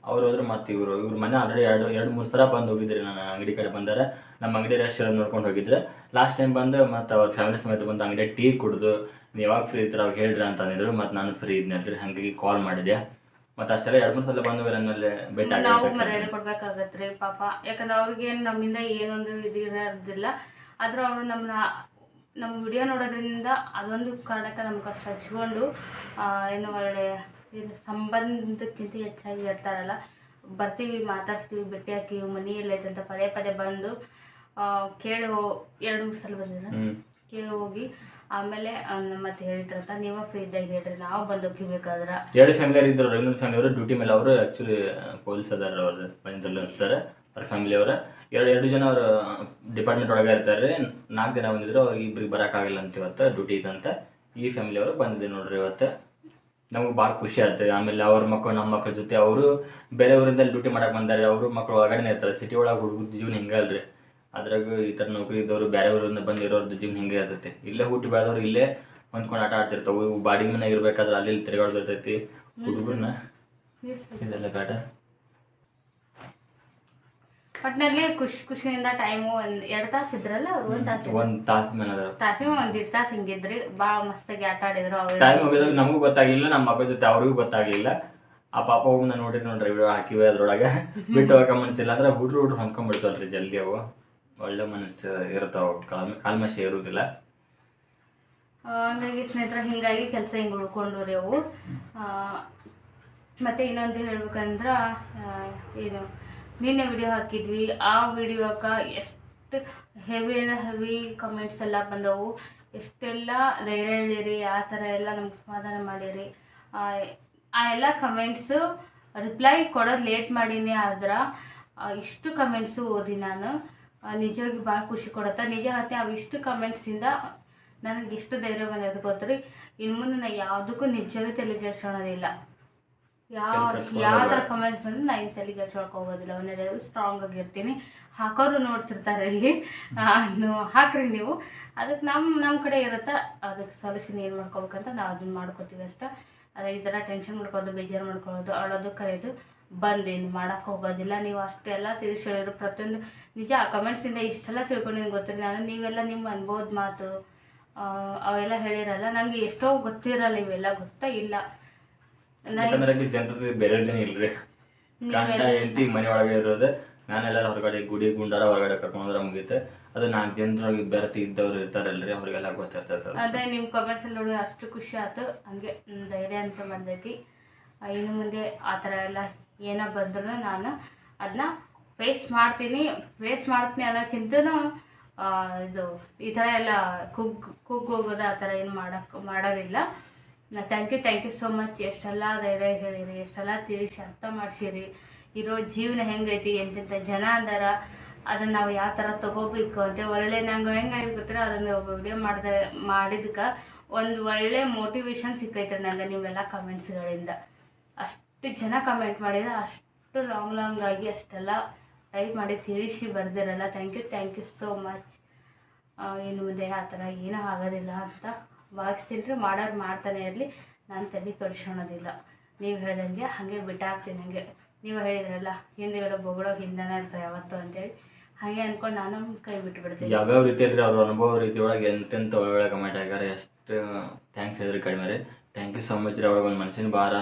ಅವ್ರು ಹೋದ್ರು ಮತ್ತೆ ಇವರು, ಇವ್ರ ಮನೆ ಆಲ್ರೆಡಿ ಎರಡು ಎರಡು, ಮೂರು ಸಲ ಬಂದು ಹೋಗಿದ್ರಿ ನಾನು ಅಂಗಡಿ ಕಡೆ ಬಂದಾರ. ನಮ್ಮ ಅಂಗಡಿ ಇರೋದು ನೋಡ್ಕೊಂಡು ಹೋಗಿದ್ರೆ. ಲಾಸ್ಟ್ ಟೈಮ್ ಬಂದು ಮತ್ತು ಅವ್ರ ಫ್ಯಾಮಿಲಿ ಸಮೇತ ಬಂದು ಅಂಗಡಿ ಟೀ ಕುಡಿದು, ನೀವು ಯಾವಾಗ ಫ್ರೀ ಇರ್ತೀರ, ಅವಾಗ ಹೇಳ್ರಿ ಅಂತ ಅಂದಿದ್ರು. ಮತ್ತು ನಾನು ಫ್ರೀ ಇದ್ನಲ್ರಿ ಹಾಗಾಗಿ ಕಾಲ್ ಮಾಡಿದೆ ಮತ್ತು ಅಷ್ಟೆಲ್ಲ ಎರಡು, ಮೂರು ಸಲ ಬಂದು ಅಂದಮೇಲೆ ಭೇಟಿ ಮರ್ಯಾದೆ ಕೊಡ್ಬೇಕಾಗತ್ರಿ ಪಾಪ. ಯಾಕಂದ್ರೆ ಅವ್ರಿಗೆ ನಮ್ಮಿಂದ ಏನೊಂದು ಇದು ಇರೋದಿಲ್ಲ. ಆದ್ರೂ ಅವರು ನಮ್ಮನ್ನ ನಮ್ಮ ವಿಡಿಯೋ ನೋಡೋದ್ರಿಂದ ಅದೊಂದು ಕಾರಣಕ್ಕೆ ನಮ್ಗೆ ಅಷ್ಟು ಹಚ್ಕೊಂಡು ಏನು ಒಳ್ಳೆ ಇದು ಸಂಬಂಧಕ್ಕಿಂತ ಹೆಚ್ಚಾಗಿ ಇರ್ತಾರಲ್ಲ ಬರ್ತೀವಿ ಮಾತಾಡ್ತೀವಿ ಭೇಟಿ ಹಾಕಿವಿ ಮನೆ ಎಲ್ಲೈತೆ ಅಂತ ಪದೇ ಪದೇ ಬಂದು ಕೇಳಿ ಹೋ- ಎರಡು ಮೂರು ಸಲ ಬಂದಿಲ್ಲ ಕೇಳಿ ಹೋಗಿ ಆಮೇಲೆ ಮತ್ತೆ ಹೇಳಿದ್ರಂತ ನೀವು ಫ್ರೀ ಇದ್ದಾಗ ಹೇಳ್ರಿ ನಾವು ಬಂದು ಹೋಗಿಬೇಕಾದ್ರೆ ಎರಡು ಫ್ಯಾಮಿಲಿ ಇದ್ರು ಇನ್ನೊಂದು ಫ್ಯಾಮಿಲಿ ಅವರು ಡ್ಯೂಟಿ ಮೇಲೆ ಅವರು ಆ್ಯಕ್ಚುಲಿ ಪೊಲೀಸ್ ಅದಾರ ಅವ್ರು ಬಂದಿರಲ್ಲ ಸರ್ ಅವ್ರ ಫ್ಯಾಮಿಲಿ ಅವರ. ಎರಡು ಎರಡು ಜನ ಅವರು ಡಿಪಾರ್ಟ್ಮೆಂಟ್ ಒಳಗೆ ಇರ್ತಾರೆ ನಾಲ್ಕು ಜನ ಬಂದಿದ್ರು ಅವ್ರಿಗೆ ಇಬ್ರಿಗೆ ಬರೋಕ್ಕಾಗಲ್ಲ ಅಂತ ಇವತ್ತು ಡ್ಯೂಟಿ ಇದಂತ ಈ ಫ್ಯಾಮಿಲಿ ಅವರು ಬಂದಿದೆ ನೋಡ್ರಿ ಇವತ್ತು. ನಮಗೆ ಭಾಳ ಖುಷಿ ಆಗ್ತದೆ. ಆಮೇಲೆ ಅವ್ರ ಮಕ್ಕಳು ನಮ್ಮ ಮಕ್ಕಳ ಜೊತೆ ಅವರು ಬೇರೆ ಊರಿಂದ ಡ್ಯೂಟಿ ಮಾಡಕ್ಕೆ ಬಂದಾರೆ ಅವರು ಮಕ್ಕಳು ಒಳಗಡೆ ಇರ್ತಾರೆ. ಸಿಟಿ ಒಳಗೆ ಹುಡುಗರ ಜೀವನ ಹಿಂಗಲ್ರಿ ಅದ್ರಾಗ ಈ ಥರ ನೌಕರಿ ಇದ್ದವರು ಬೇರೆ ಊರಿಂದ ಬಂದಿರೋರ್ದು ಜೀವನ ಹಿಂಗೆ ಇರ್ತೈತಿ. ಇಲ್ಲೇ ಹುಟ್ಟಿ ಬೆಳೆದವ್ರು ಇಲ್ಲೇ ಹೊಂದ್ಕೊಂಡು ಆಟ ಆಡ್ತಿರ್ತಾವೆ. ಬಾಡಿ ಮನೆಯಾಗ ಇರ್ಬೇಕಾದ್ರೆ ಅಲ್ಲಿ ತಿರುಗಾಡ್ದಿರ್ತೈತಿ ಹುಡುಗರನ್ನ ಇದೆಲ್ಲ ಬೇಡ. ಒಟ್ಟಿನಲ್ಲಿ ಖುಷಿ ಖುಷಿಯಿಂದ ಟೈಮು ಒಂದು ಎರಡು ತಾಸು ಇದ್ರಲ್ಲ ಅವ್ರು ಒಂದು ತಾಸು ಒಂದು ತಾಸು ಮೇಲೆ ಅದಾರ ತಾಸಿಗೆ ಒಂದು ಎರಡು ತಾಸು ಹಿಂಗಿದ್ರಿ ಭಾಳ ಮಸ್ತಾಗಿ ಆಟ ಆಡಿದ್ರು ಅವ್ರು. ಟೈಮ್ ಹೋಗಿದಾಗ ನಮಗೂ ಗೊತ್ತಾಗಿಲ್ಲ ನಮ್ಮ ಅಪ್ಪ ಜೊತೆ ಅವ್ರಿಗೂ ಗೊತ್ತಾಗ್ಲಿಲ್ಲ ಆ ಪಾಪ ಹೋಗಿ ನಾನು ನೋಡಿರಿ ನೋಡ್ರಿ ವಿಡಿಯೋ ಹಾಕಿವೆ ಅದ್ರೊಳಗೆ. ಬಿಟ್ಟು ಹೋಗಕ್ಕೆ ಮನಸ್ಸಿಲ್ಲ ಅಂದ್ರೆ ಹುಡ್ರು ಹುಡ್ರು ಹೊಂದ್ಕೊಂಡ್ಬಿಡ್ತಾವಲ್ರಿ ಜಲ್ದಿ ಅವು. ಒಳ್ಳೆ ಮನಸ್ಸು ಇರ್ತಾವ ಕಾಲ್ ಕಾಲ್ಮಶ ಇರುವುದಿಲ್ಲ ಆ, ಹಂಗಾಗಿ ಸ್ನೇಹಿತರ ಹಿಂಗಾಗಿ ಕೆಲಸ ಹಿಂಗೆ ಉಳ್ಕೊಂಡು ರೀ ಅವು. ಆ, ಮತ್ತೆ ಇನ್ನೊಂದು ಹೇಳ್ಬೇಕಂದ್ರೆ ಆ, ಏನು ನಿನ್ನೆ ವಿಡಿಯೋ ಹಾಕಿದ್ವಿ. ಆ ವಿಡಿಯೋಕ್ಕೆ ಎಷ್ಟು ಹೆವಿ ಹೆವಿ ಕಮೆಂಟ್ಸ್ ಎಲ್ಲ ಬಂದವು. ಎಷ್ಟೆಲ್ಲ ಧೈರ್ಯ ಹೇಳಿರಿ ಆ ಥರ ಎಲ್ಲ ನಮ್ಗೆ ಸಮಾಧಾನ ಮಾಡಿರಿ. ಆ, ಎಲ್ಲ ಕಮೆಂಟ್ಸು ರಿಪ್ಲೈ ಕೊಡೋದು ಲೇಟ್ ಮಾಡೀನಿ ಆದ್ರೆ ಇಷ್ಟು ಕಮೆಂಟ್ಸು ಓದಿ ನಾನು. ನಿಜವಾಗಿ ಭಾಳ ಖುಷಿ ಕೊಡುತ್ತೆ. ನಿಜ ಹೇಳ್ತೀನಿ ಅವಿಷ್ಟು ಕಮೆಂಟ್ಸಿಂದ ನನಗೆ ಎಷ್ಟು ಧೈರ್ಯ ಬಂದದ್ದು ರೀ ಇನ್ನು ಮುಂದೆ ನಾ ಯಾವುದಕ್ಕೂ ನಿಜವಾಗಿ ತಲೆ ಯಾವ ಯಾವ ಥರ ಕಮೆಂಟ್ಸ್ ಬಂದ್ರೆ ನಾ ಇನ್ನು ತಲೆ ಕೆಡ್ಸ್ಕೊಳಕ್ಕೆ ಹೋಗೋದಿಲ್ಲ. ಒಂದೇ ಸ್ಟ್ರಾಂಗ್ ಆಗಿರ್ತೀನಿ ಹಾಕೋರು ನೋಡ್ತಿರ್ತಾರೆ ಇಲ್ಲಿ. ಹಾಕ್ರಿ ನೀವು. ಅದಕ್ಕೆ ನಮ್ಮ ನಮ್ಮ ಕಡೆ ಇರುತ್ತೆ ಅದಕ್ಕೆ ಸೊಲ್ಯೂಷನ್ ಏನು ಮಾಡ್ಕೋಬೇಕಂತ ನಾವು ಅದನ್ನ ಮಾಡ್ಕೋತೀವಿ ಅಷ್ಟೇ. ಅದೇ ಈ ಥರ ಟೆನ್ಷನ್ ಮಾಡ್ಕೊಳ್ಳೋದು ಬೇಜಾರು ಮಾಡ್ಕೊಳ್ಳೋದು ಅಳೋದು ಕರೆಯೋದು ಬಂದೇನು ಮಾಡೋಕ್ಕೆ ಹೋಗೋದಿಲ್ಲ. ನೀವು ಅಷ್ಟೆಲ್ಲ ತಿಳಿಸಿ ಹೇಳಿದ್ರು ಪ್ರತಿಯೊಂದು ನಿಜ ಆ ಕಮೆಂಟ್ಸಿಂದ ಇಷ್ಟೆಲ್ಲ ತಿಳ್ಕೊಂಡು ಗೊತ್ತಿಲ್ಲ. ನಾನು ನೀವೆಲ್ಲ ನಿಮ್ಮ ಅನ್ಬೋದು ಮಾತು ಅವೆಲ್ಲ ಹೇಳಿರಲ್ಲ. ನನಗೆ ಎಷ್ಟೋ ಗೊತ್ತಿರಲ್ಲ ಇವೆಲ್ಲ ಗೊತ್ತಾ ಇಲ್ಲ. ಯಾಕಂದ್ರೆ ಜನರದ್ದು ಬೇರೆ ದಿನ ಇಲ್ರಿ ಗಂಡ ಹೆಂಡತಿ ಮನೆ ಒಳಗೆ ಇರೋದು ನಾನೆಲ್ಲರೂ ಹೊರಗಡೆ ಗುಡಿ ಗುಂಡಾರ ಹೊರಗಡೆ ಕರ್ಕೊಂಡ್ರೆ ಮುಗಿಯುತ್ತೆ ಅದು ನಾಲ್ಕು ಜನರಾಗಿ ಬೆರತಿ ಇದ್ದವ್ರು ಇರ್ತಾರಲ್ರಿ ಅವ್ರಿಗೆಲ್ಲ ಗೊತ್ತಿರ್ತದೆ ಅದೇ ನಿಮ್ಮ ಕಮೆಂಟ್ಸ್ ಅಲ್ಲಿ ನೋಡಿ ಅಷ್ಟು ಖುಷಿ ಆಯ್ತು. ಹಂಗೆ ಧೈರ್ಯ ಅಂತ ಬಂದೈತಿ. ಇನ್ನು ಮುಂದೆ ಆ ಥರ ಎಲ್ಲ ಏನೋ ಬಂದ್ರೂ ನಾನು ಅದನ್ನ ಫೇಸ್ ಮಾಡ್ತೀನಿ. ಫೇಸ್ ಮಾಡ್ತೀನಿ ಅನ್ನೋಕ್ಕಿಂತ ಆ, ಇದು ಈ ಥರ ಎಲ್ಲ ಕುಗ್ ಕುಗ್ ಹೋಗೋದು ಆ ಥರ ಏನು ಮಾಡೋಕ್ಕೆ ಮಾಡೋದಿಲ್ಲ. Thank you thank you so much ಎಷ್ಟೆಲ್ಲ ಧೈರ್ಯ ಹೇಳಿರಿ ಎಷ್ಟೆಲ್ಲ ತಿಳಿಸಿ ಅರ್ಥ ಮಾಡಿಸಿರಿ. ಇರೋ ಜೀವನ ಹೆಂಗೈತಿ ಎಂತೆಂಥ ಜನ ಅಂದಾರ. ಅದನ್ನ ನಾವು ಯಾವ ಥರ ತಗೋಬೇಕು ಅಂತ ಒಳ್ಳೆ ನಂಗೆ ಹೆಂಗೆ ಗೊತ್ತಿರ ಅದನ್ನು ವಿಡಿಯೋ ಮಾಡಿದ, ಮಾಡಿದ್ಕೆ ಒಂದು ಒಳ್ಳೆ ಮೋಟಿವೇಶನ್ ಸಿಕ್ಕೈತೆ ನನಗೆ ನೀವೆಲ್ಲ ಕಮೆಂಟ್ಸ್ಗಳಿಂದ ಅಷ್ಟು ಜನ ಕಮೆಂಟ್ ಮಾಡಿದ್ರೆ ಅಷ್ಟು ಲಾಂಗ್ ಲಾಂಗ್ ಆಗಿ ಅಷ್ಟೆಲ್ಲ ಟೈಪ್ ಮಾಡಿ ತಿಳಿಸಿ ಬರ್ದಿರಲ್ಲ. Thank you thank you so much ಇನ್ನು ಮುಂದೆ ಆ ಥರ ಏನೂ ಆಗೋದಿಲ್ಲ ಅಂತ ಭಾವಿಸ್ತೀನಿ ರೀ ಮಾಡೋರು ಮಾಡ್ತಾನೆ ಇರಲಿ ನಾನು ತಲೆ ಕಡ್ಸ್ಕೊಳೋದಿಲ್ಲ. ನೀವು ಹೇಳ್ದಂಗೆ ಹಾಗೆ ಬಿಟ್ಟಾಕ್ತೀನಿ ಹಂಗೆ. ನೀವು ಹೇಳಿದ್ರಲ್ಲ ಹಿಂದೆಗಡೆ ಬೊಗಳೋ ಹಿಂದೆನೇ ಇರ್ತವೆ ಯಾವತ್ತು ಅಂತೇಳಿ. ಹಾಗೆ ಅಂದ್ಕೊಂಡು ನಾನು ಕೈ ಬಿಟ್ಬಿಡ್ತೀನಿ. ಯಾವ್ಯಾವ ರೀತಿಯಲ್ಲಿ ಅವ್ರ ಅನುಭವ ರೀತಿ ಒಳಗೆ ಒಳ್ಳೆ ಒಳ್ಳೆ ಕಮೆಂಟ್ ಹಾಕ್ಯಾರ ಎಷ್ಟು ಥ್ಯಾಂಕ್ಸ್ ಹೇಳಿದ್ರೆ ಕಡಿಮೆ ರೀ. ಥ್ಯಾಂಕ್ ಯು ಸೊ ಮಚ್ ರೀ ಒಳಗೆ ಒಂದು ಮನಸ್ಸಿನ ಭಾರ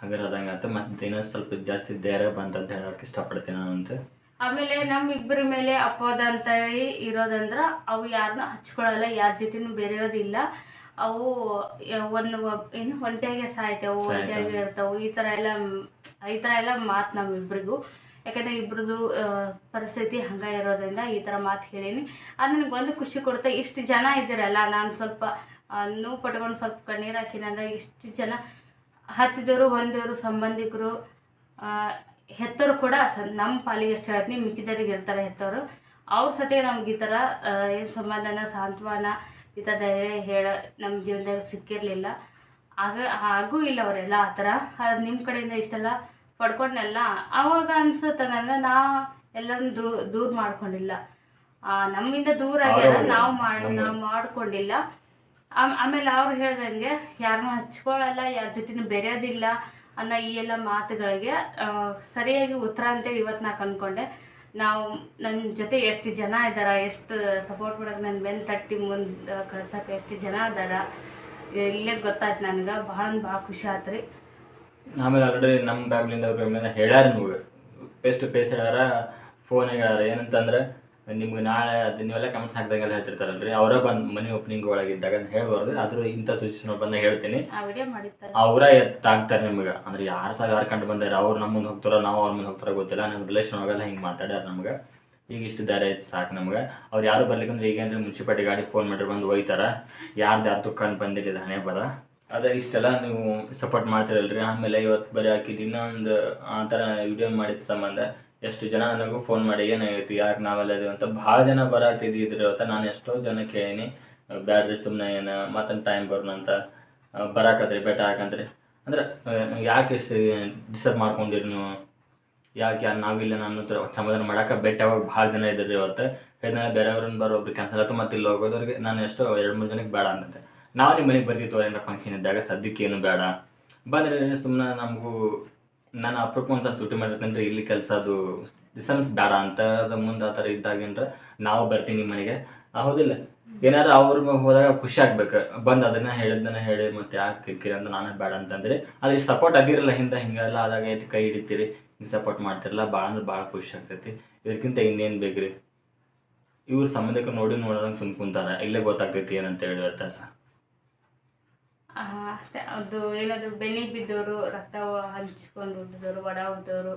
ಹಾಗಿರೋದಂಗೆ ಅಂತ ಮತ್ತು ದಿನ ಸ್ವಲ್ಪ ಜಾಸ್ತಿ ಧೈರ್ಯ ಬಂತಂತ ಹೇಳೋಕೆ ಇಷ್ಟಪಡ್ತೀನಿ ನಾನು ಅಂತ. ಆಮೇಲೆ ನಮ್ಮ ಇಬ್ಬರ ಮೇಲೆ ಅಪವಾದ ಅಂತ ಹೇಳಿ ಇರೋದಂದ್ರೆ ಅವು ಯಾರನ್ನ ಹಚ್ಕೊಳ್ಳಲ್ಲ ಯಾರ ಜೊತೆನೂ ಬೆರೆಯೋದಿಲ್ಲ. ಅವು ಒಂದು ಏನು ಒಂಟೆಗೆ ಸಾಯ್ತಾವು ಒಂಟೆಗೆ ಇರ್ತಾವು. ಈ ಥರ ಎಲ್ಲ ಈ ಥರ ಎಲ್ಲ ಮಾತು ನಮ್ಮಿಬ್ರಿಗೂ. ಯಾಕಂದರೆ ಇಬ್ರದ್ದು ಪರಿಸ್ಥಿತಿ ಹಂಗೆ ಇರೋದ್ರಿಂದ ಈ ಥರ ಮಾತು ಹೇಳೀನಿ. ಅದು ನನಗೊಂದು ಖುಷಿ ಕೊಡುತ್ತೆ ಇಷ್ಟು ಜನ ಇದ್ದೀರಲ್ಲ ನಾನು ಸ್ವಲ್ಪ ನೋವು ಪಟ್ಕೊಂಡು ಸ್ವಲ್ಪ ಕಣ್ಣೀರು ಹಾಕಿನಂದ್ರೆ ಇಷ್ಟು ಜನ ಹತ್ತಿದವರು ಹೊಂದಿದವರು ಸಂಬಂಧಿಕರು ಹೆತ್ತವರು ಕೂಡ ಸ ನಮ್ಮ ಪಾಲಿಗೆ ಎಷ್ಟು ಹೇಳ್ತೀನಿ ಮಿಕ್ಕಿದವ್ರಿಗೆ ಇರ್ತಾರೆ ಹೆತ್ತವರು ಅವ್ರ ಸತಿ ನಮ್ಗೆ ಈ ಥರ ಏನು ಸಮಾಧಾನ ಸಾಂತ್ವನ ಈ ಥರ ಧೈರ್ಯ ಹೇಳ ನಮ್ಮ ಜೀವನದಾಗ ಸಿಕ್ಕಿರಲಿಲ್ಲ. ಆಗ ಹಾಗೂ ಇಲ್ಲ ಅವರೆಲ್ಲ ಆ ಥರ. ನಿಮ್ಮ ಕಡೆಯಿಂದ ಇಷ್ಟೆಲ್ಲ ಪಡ್ಕೊಂಡೆಲ್ಲ ಆವಾಗ ಅನಿಸುತ್ತೆ ನನಗೆ ನಾ ಎಲ್ಲರನ್ನು ದೂ ದೂರ ಮಾಡ್ಕೊಂಡಿಲ್ಲ. ಆ, ನಮ್ಮಿಂದ ದೂರ ಆಗ್ಯಾರ ಅವ್ರವ್ರು ನಾವು ಮಾಡಿ ನಾವು ಮಾಡ್ಕೊಂಡಿಲ್ಲ. ಆಮ್- ಆಮೇಲೆ ಅವ್ರು ಹೇಳ್ದಂಗೆ ಯಾರನ್ನೂ ಹಚ್ಕೊಳ್ಳಲ್ಲ ಯಾರ ಜೊತೆನೂ ಬೆರೆಯೋದಿಲ್ಲ ಅನ್ನೋ ಈ ಎಲ್ಲ ಮಾತುಗಳಿಗೆ ಸರಿಯಾಗಿ ಉತ್ತರ ಅಂತೇಳಿ ಇವತ್ತು ನಾ ಕಂಡ್ಕೊಂಡೆ ನಾವು ನನ್ನ ಜೊತೆ ಎಷ್ಟು ಜನ ಇದ್ದಾರೆ ಎಷ್ಟು ಸಪೋರ್ಟ್ ಮಾಡೋಕೆ ನನ್ನ ಬೆನ್ನು ತಟ್ಟಿ ಮುಂದೆ ಕಳ್ಸೋಕೆ ಎಷ್ಟು ಜನ ಇದ್ದಾರ ಇಲ್ಲೇ ಗೊತ್ತಾಯ್ತು ನನಗೆ, ಭಾಳ ಭಾಳ ಖುಷಿ ಆಯ್ತು ರೀ ಆಮೇಲೆ ಆಲ್ರೆಡಿ ನಮ್ಮ ಫ್ಯಾಮಿಲಿಯಿಂದ ಅವ್ರ ಫ್ಯಾಮಿಲಿಯಿಂದ ಹೇಳ್ಯಾರ ನಿಮಗೆ ಫೇಸ್ ಟು ಫೇಸ್ ಹೇಳ್ಯಾರ ಫೋನ್ ಹೇಳ್ಯಾರ, ಏನಂತಂದ್ರೆ ನಿಮ್ಗೆ ನಾಳೆ ಅದು ನೀವೆಲ್ಲ ಕಮೆಂಟ್ಸ್ ಹಾಕ್ದಾಗೆಲ್ಲ ಹೇಳ್ತಿರ್ತಾರಲ್ರಿ. ಅವರೇ ಬಂದು ಮನೆ ಓಪನಿಂಗ್ ಒಳಗಿದ್ದಾಗ ಅಂತ ಹೇಳ್ಬಾರ್ದು. ಆದರೂ ಇಂಥ ಸಿಚುವೇಶನ್ ಬಂದ ಹೇಳ್ತೀನಿ. ಅವರೇ ಎತ್ತಾಗ್ತಾರೆ ನಿಮ್ಗೆ. ಅಂದ್ರೆ ಯಾರು ಸಾವಿರ ಯಾರು ಕಂಡು ಬಂದಾರೆ ಅವ್ರು ನಮ್ಮ ಮುಂದೆ ಹೋಗ್ತಾರೋ ನಾವು ಅವ್ರ ಮುಂದೆ ಹೋಗ್ತಾರೋ ಗೊತ್ತಿಲ್ಲ. ನಮ್ಮ ರಿಲೇಷನ್ ಒಳಗೆಲ್ಲ ಹಿಂಗೆ ಮಾತಾಡ್ಯಾರ ನಮ್ಗೆ. ಈಗ ಇಷ್ಟು ದಾರಿ ಐತೆ ಸಾಕು ನಮ್ಗೆ. ಅವ್ರು ಯಾರು ಬರ್ಲಿಕ್ಕಂದ್ರೆ ಈಗೇನ್ರಿ ಮುನ್ಸಿಪಾಲ್ಟಿ ಗಾಡಿ ಫೋನ್ ಮಾಡಿರಿ ಬಂದು ಹೋಯ್ತಾರ ಯಾರ್ದು ಯಾರು ಕಂಡು ಬಂದಿಲ್ಲ ಹಣೆ ಬರ. ಅದೇ ಇಷ್ಟೆಲ್ಲ ನೀವು ಸಪೋರ್ಟ್ ಮಾಡ್ತಿರಲ್ರಿ. ಆಮೇಲೆ ಇವತ್ತು ಬರೀ ಹಾಕಿದ್ದು ಇನ್ನೊಂದು ಆ ಥರ ವಿಡಿಯೋ ಮಾಡಿದ ಸಂಬಂಧ. ಎಷ್ಟು ಜನ ನನಗೂ ಫೋನ್ ಮಾಡಿ ಏನಾಗೈತಿ ಯಾಕೆ ನಾವೆಲ್ಲ ಇದೀವಿ? ಅಂತ ಭಾಳ ಜನ ಬರಾಕಿದ್ದು ಇವತ್ತು ನಾನು ಎಷ್ಟೋ ಜನ ಕೇಳೀನಿ. ಬ್ಯಾಡ್ರಿ ಸುಮ್ಮನೆ ಏನು ಮತ್ತೊಂದು ಟೈಮ್ ಬರೋಣ ಅಂತ. ಆ, ಬರಾಕತ್ರಿ ಬೆಟ್ಟ ಹಾಕಂತ್ರಿ. ಅಂದ್ರೆ ಯಾಕೆ ಇಷ್ಟು ಡಿಸ್ಟರ್ಬ್ ಮಾಡ್ಕೊಂಡಿರಿ ನೀವು? ಯಾಕೆ ಯಾರು ನಾವಿಲ್ಲ ನಾನು ಹತ್ರ ಸಮಾಧಾನ ಮಾಡಕ್ಕೆ ಬೆಟ್ಟ ಹೋಗಿ ಭಾಳ ಜನ ಇದ್ರಿ ಇವತ್ತು. ಹೇಳಿದ್ಮೇಲೆ ಬೇರೆಯವ್ರನ್ನ ಬರೋ ಒಬ್ರು ಕ್ಯಾನ್ಸಲ್ ಆಯ್ತು ಮತ್ತೆ ಇಲ್ಲಿ ಹೋಗೋದವ್ರಿಗೆ ನಾನು ಎಷ್ಟೋ ಎರಡು ಮೂರು ಜನಕ್ಕೆ ಬೇಡ ಅಂದಂತೆ ನಾವು ನಿಮ್ಮ ಮನೆಗೆ ಬರ್ತಿತ್ತು ಏನಾರ ಫಂಕ್ಷನ್ ಇದ್ದಾಗ ಸದ್ಯಕ್ಕೆ ಏನು ಬೇಡ. ಬಂದರೆ ಸುಮ್ಮನೆ ನಮಗೂ ನಾನು ಅಪ್ರೂಪ ಒಂದ್ಸಲ ಸೂಟಿ ಮಾಡಿರ್ತೇನೆ ಇಲ್ಲಿ ಕೆಲಸ ಅದು ಡಿಸ್ಟನ್ಸ್ ಬೇಡ ಅಂತ ಮುಂದೆ ಆ ಥರ ಇದ್ದಾಗೇನ್ರ ನಾವು ಬರ್ತೀನಿ ನಿಮ್ಮ ಮನೆಗೆ. ಹೌದಿಲ್ಲ. ಏನಾರು ಅವ್ರಿಗೆ ಹೋದಾಗ ಖುಷಿ ಆಗ್ಬೇಕು. ಬಂದು ಅದನ್ನ ಹೇಳಿದ್ದನ್ನ ಹೇಳಿ ಮತ್ತೆ ಯಾಕೆ ಕಿರಿಕಿರಿ ಅಂತ ನಾನು ಬೇಡ ಅಂತಂದ್ರೆ ಅದ್ರ ಸಪೋರ್ಟ್ ಅದಿರಲ್ಲ ಹಿಂದೆ ಹಿಂಗೆಲ್ಲ ಆದಾಗ ಐತಿ ಕೈ ಹಿಡಿತೀರಿ, ಹಿಂಗೆ ಸಪೋರ್ಟ್ ಮಾಡ್ತಿರಲ್ಲ, ಭಾಳ ಅಂದ್ರೆ ಭಾಳ ಖುಷಿ ಆಗ್ತೈತಿ. ಇದಕ್ಕಿಂತ ಇನ್ನೇನು ಬೇಕ್ರಿ? ಇವ್ರ ಸಂಬಂಧಕ್ಕೆ ನೋಡಿ ನೋಡೋದಂಗೆ ಸುಮ್ ಕುಂತಾರ ಇಲ್ಲೇ ಗೊತ್ತಾಗ್ತೈತಿ ಏನಂತ ಹೇಳಿ ವ್ಯತ್ಯಾಸ ಅಷ್ಟೇ, ಅದು ಏನದು ಬೆನ್ನಿಗೆ ಬಿದ್ದವರು, ರಕ್ತ ಹಂಚ್ಕೊಂಡು ಹುಟ್ಟಿದವರು ಒಡ ಹುಟ್ಟಿದವರು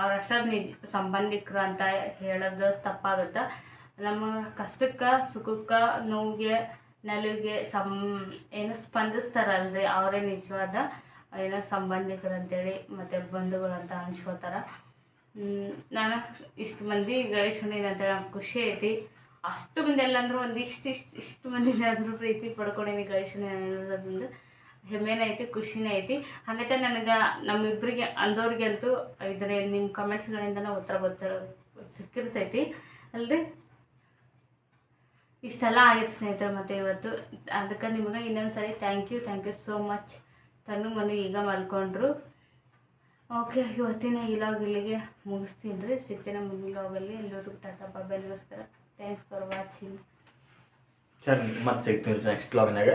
ಅವರಷ್ಟದ ನಿಜ, ಸಂಬಂಧಿಕರು ಅಂತ ಹೇಳೋದು ತಪ್ಪಾಗುತ್ತೆ? ನಮ್ಮ ಕಷ್ಟಕ್ಕೆ, ಸುಖಕ್ಕೆ, ನೋವಿಗೆ, ನಲಿಗೆ ಸಂ, ಏನು ಸ್ಪಂದಿಸ್ತಾರಲ್ರಿ, ಅವರೇ ನಿಜವಾದ, ಏನೋ ಸಂಬಂಧಿಕರು ಅಂತೇಳಿ, ಮತ್ತು ಬಂಧುಗಳಂತ ಅನ್ಸ್ಕೋತಾರ ನಾನು ಇಷ್ಟು ಮಂದಿ ಗಣೇಶನ ಅಂತೇಳಿ ನಂಗೆ ಖುಷಿ ಐತಿ. ಅಷ್ಟು ಮಂದಿ ಎಲ್ಲ ಅಂದ್ರೆ ಒಂದು ಇಷ್ಟು ಇಷ್ಟು ಇಷ್ಟು ಮಂದಿನ ಆದರೂ ಪ್ರೀತಿ ಪಡ್ಕೊಂಡಿನಿ ಗಣೇಶನ ಅನ್ನೋದೊಂದು ಹೆಮ್ಮೆನೇ ಐತಿ, ಖುಷಿನೇ ಐತಿ. ಹಾಗೈತೆ ನನಗೆ ನಮ್ಮಿಬ್ಬರಿಗೆ ಅಂದವ್ರಿಗಂತೂ ಇದ್ರೆ ನಿಮ್ಮ ಕಮೆಂಟ್ಸ್ಗಳಿಂದನೇ ಉತ್ತರ ಗೊತ್ತಿರೋ ಸಿಕ್ಕಿರ್ತೈತಿ. ಅಲ್ರಿ? ಇಷ್ಟೆಲ್ಲ ಆಗಿತ್ತು ಸ್ನೇಹಿತರೆ ಮತ್ತು ಇವತ್ತು. ಅದಕ್ಕೆ ನಿಮಗೆ ಇನ್ನೊಂದು ಸರಿ thank you thank you so much ತನ್ನ ಮನೆ ಈಗ ಮಲ್ಕೊಂಡ್ರು. ಓಕೆ ಇವತ್ತಿನ ಈ ಲಾಗ್ ಇಲ್ಲಿಗೆ ಮುಗಿಸ್ತೀನಿ ರೀ. ಸಿಗ್ತೀನಿ ಮುಂದಿನ ಲಾಗಲ್ಲಿ ಎಲ್ಲರಿಗೂ ಟಾಟಾ ಬಾಬಾ ನಮಸ್ಕಾರ. ಥ್ಯಾಂಕ್ಸ್ ಫಾರ್ ವಾಚಿಂಗ್ ಸರಿ ಮತ್ತೆ ಸಿಗ್ತೀವಿ ನೆಕ್ಸ್ಟ್ ಲಾಗ್ನಾಗ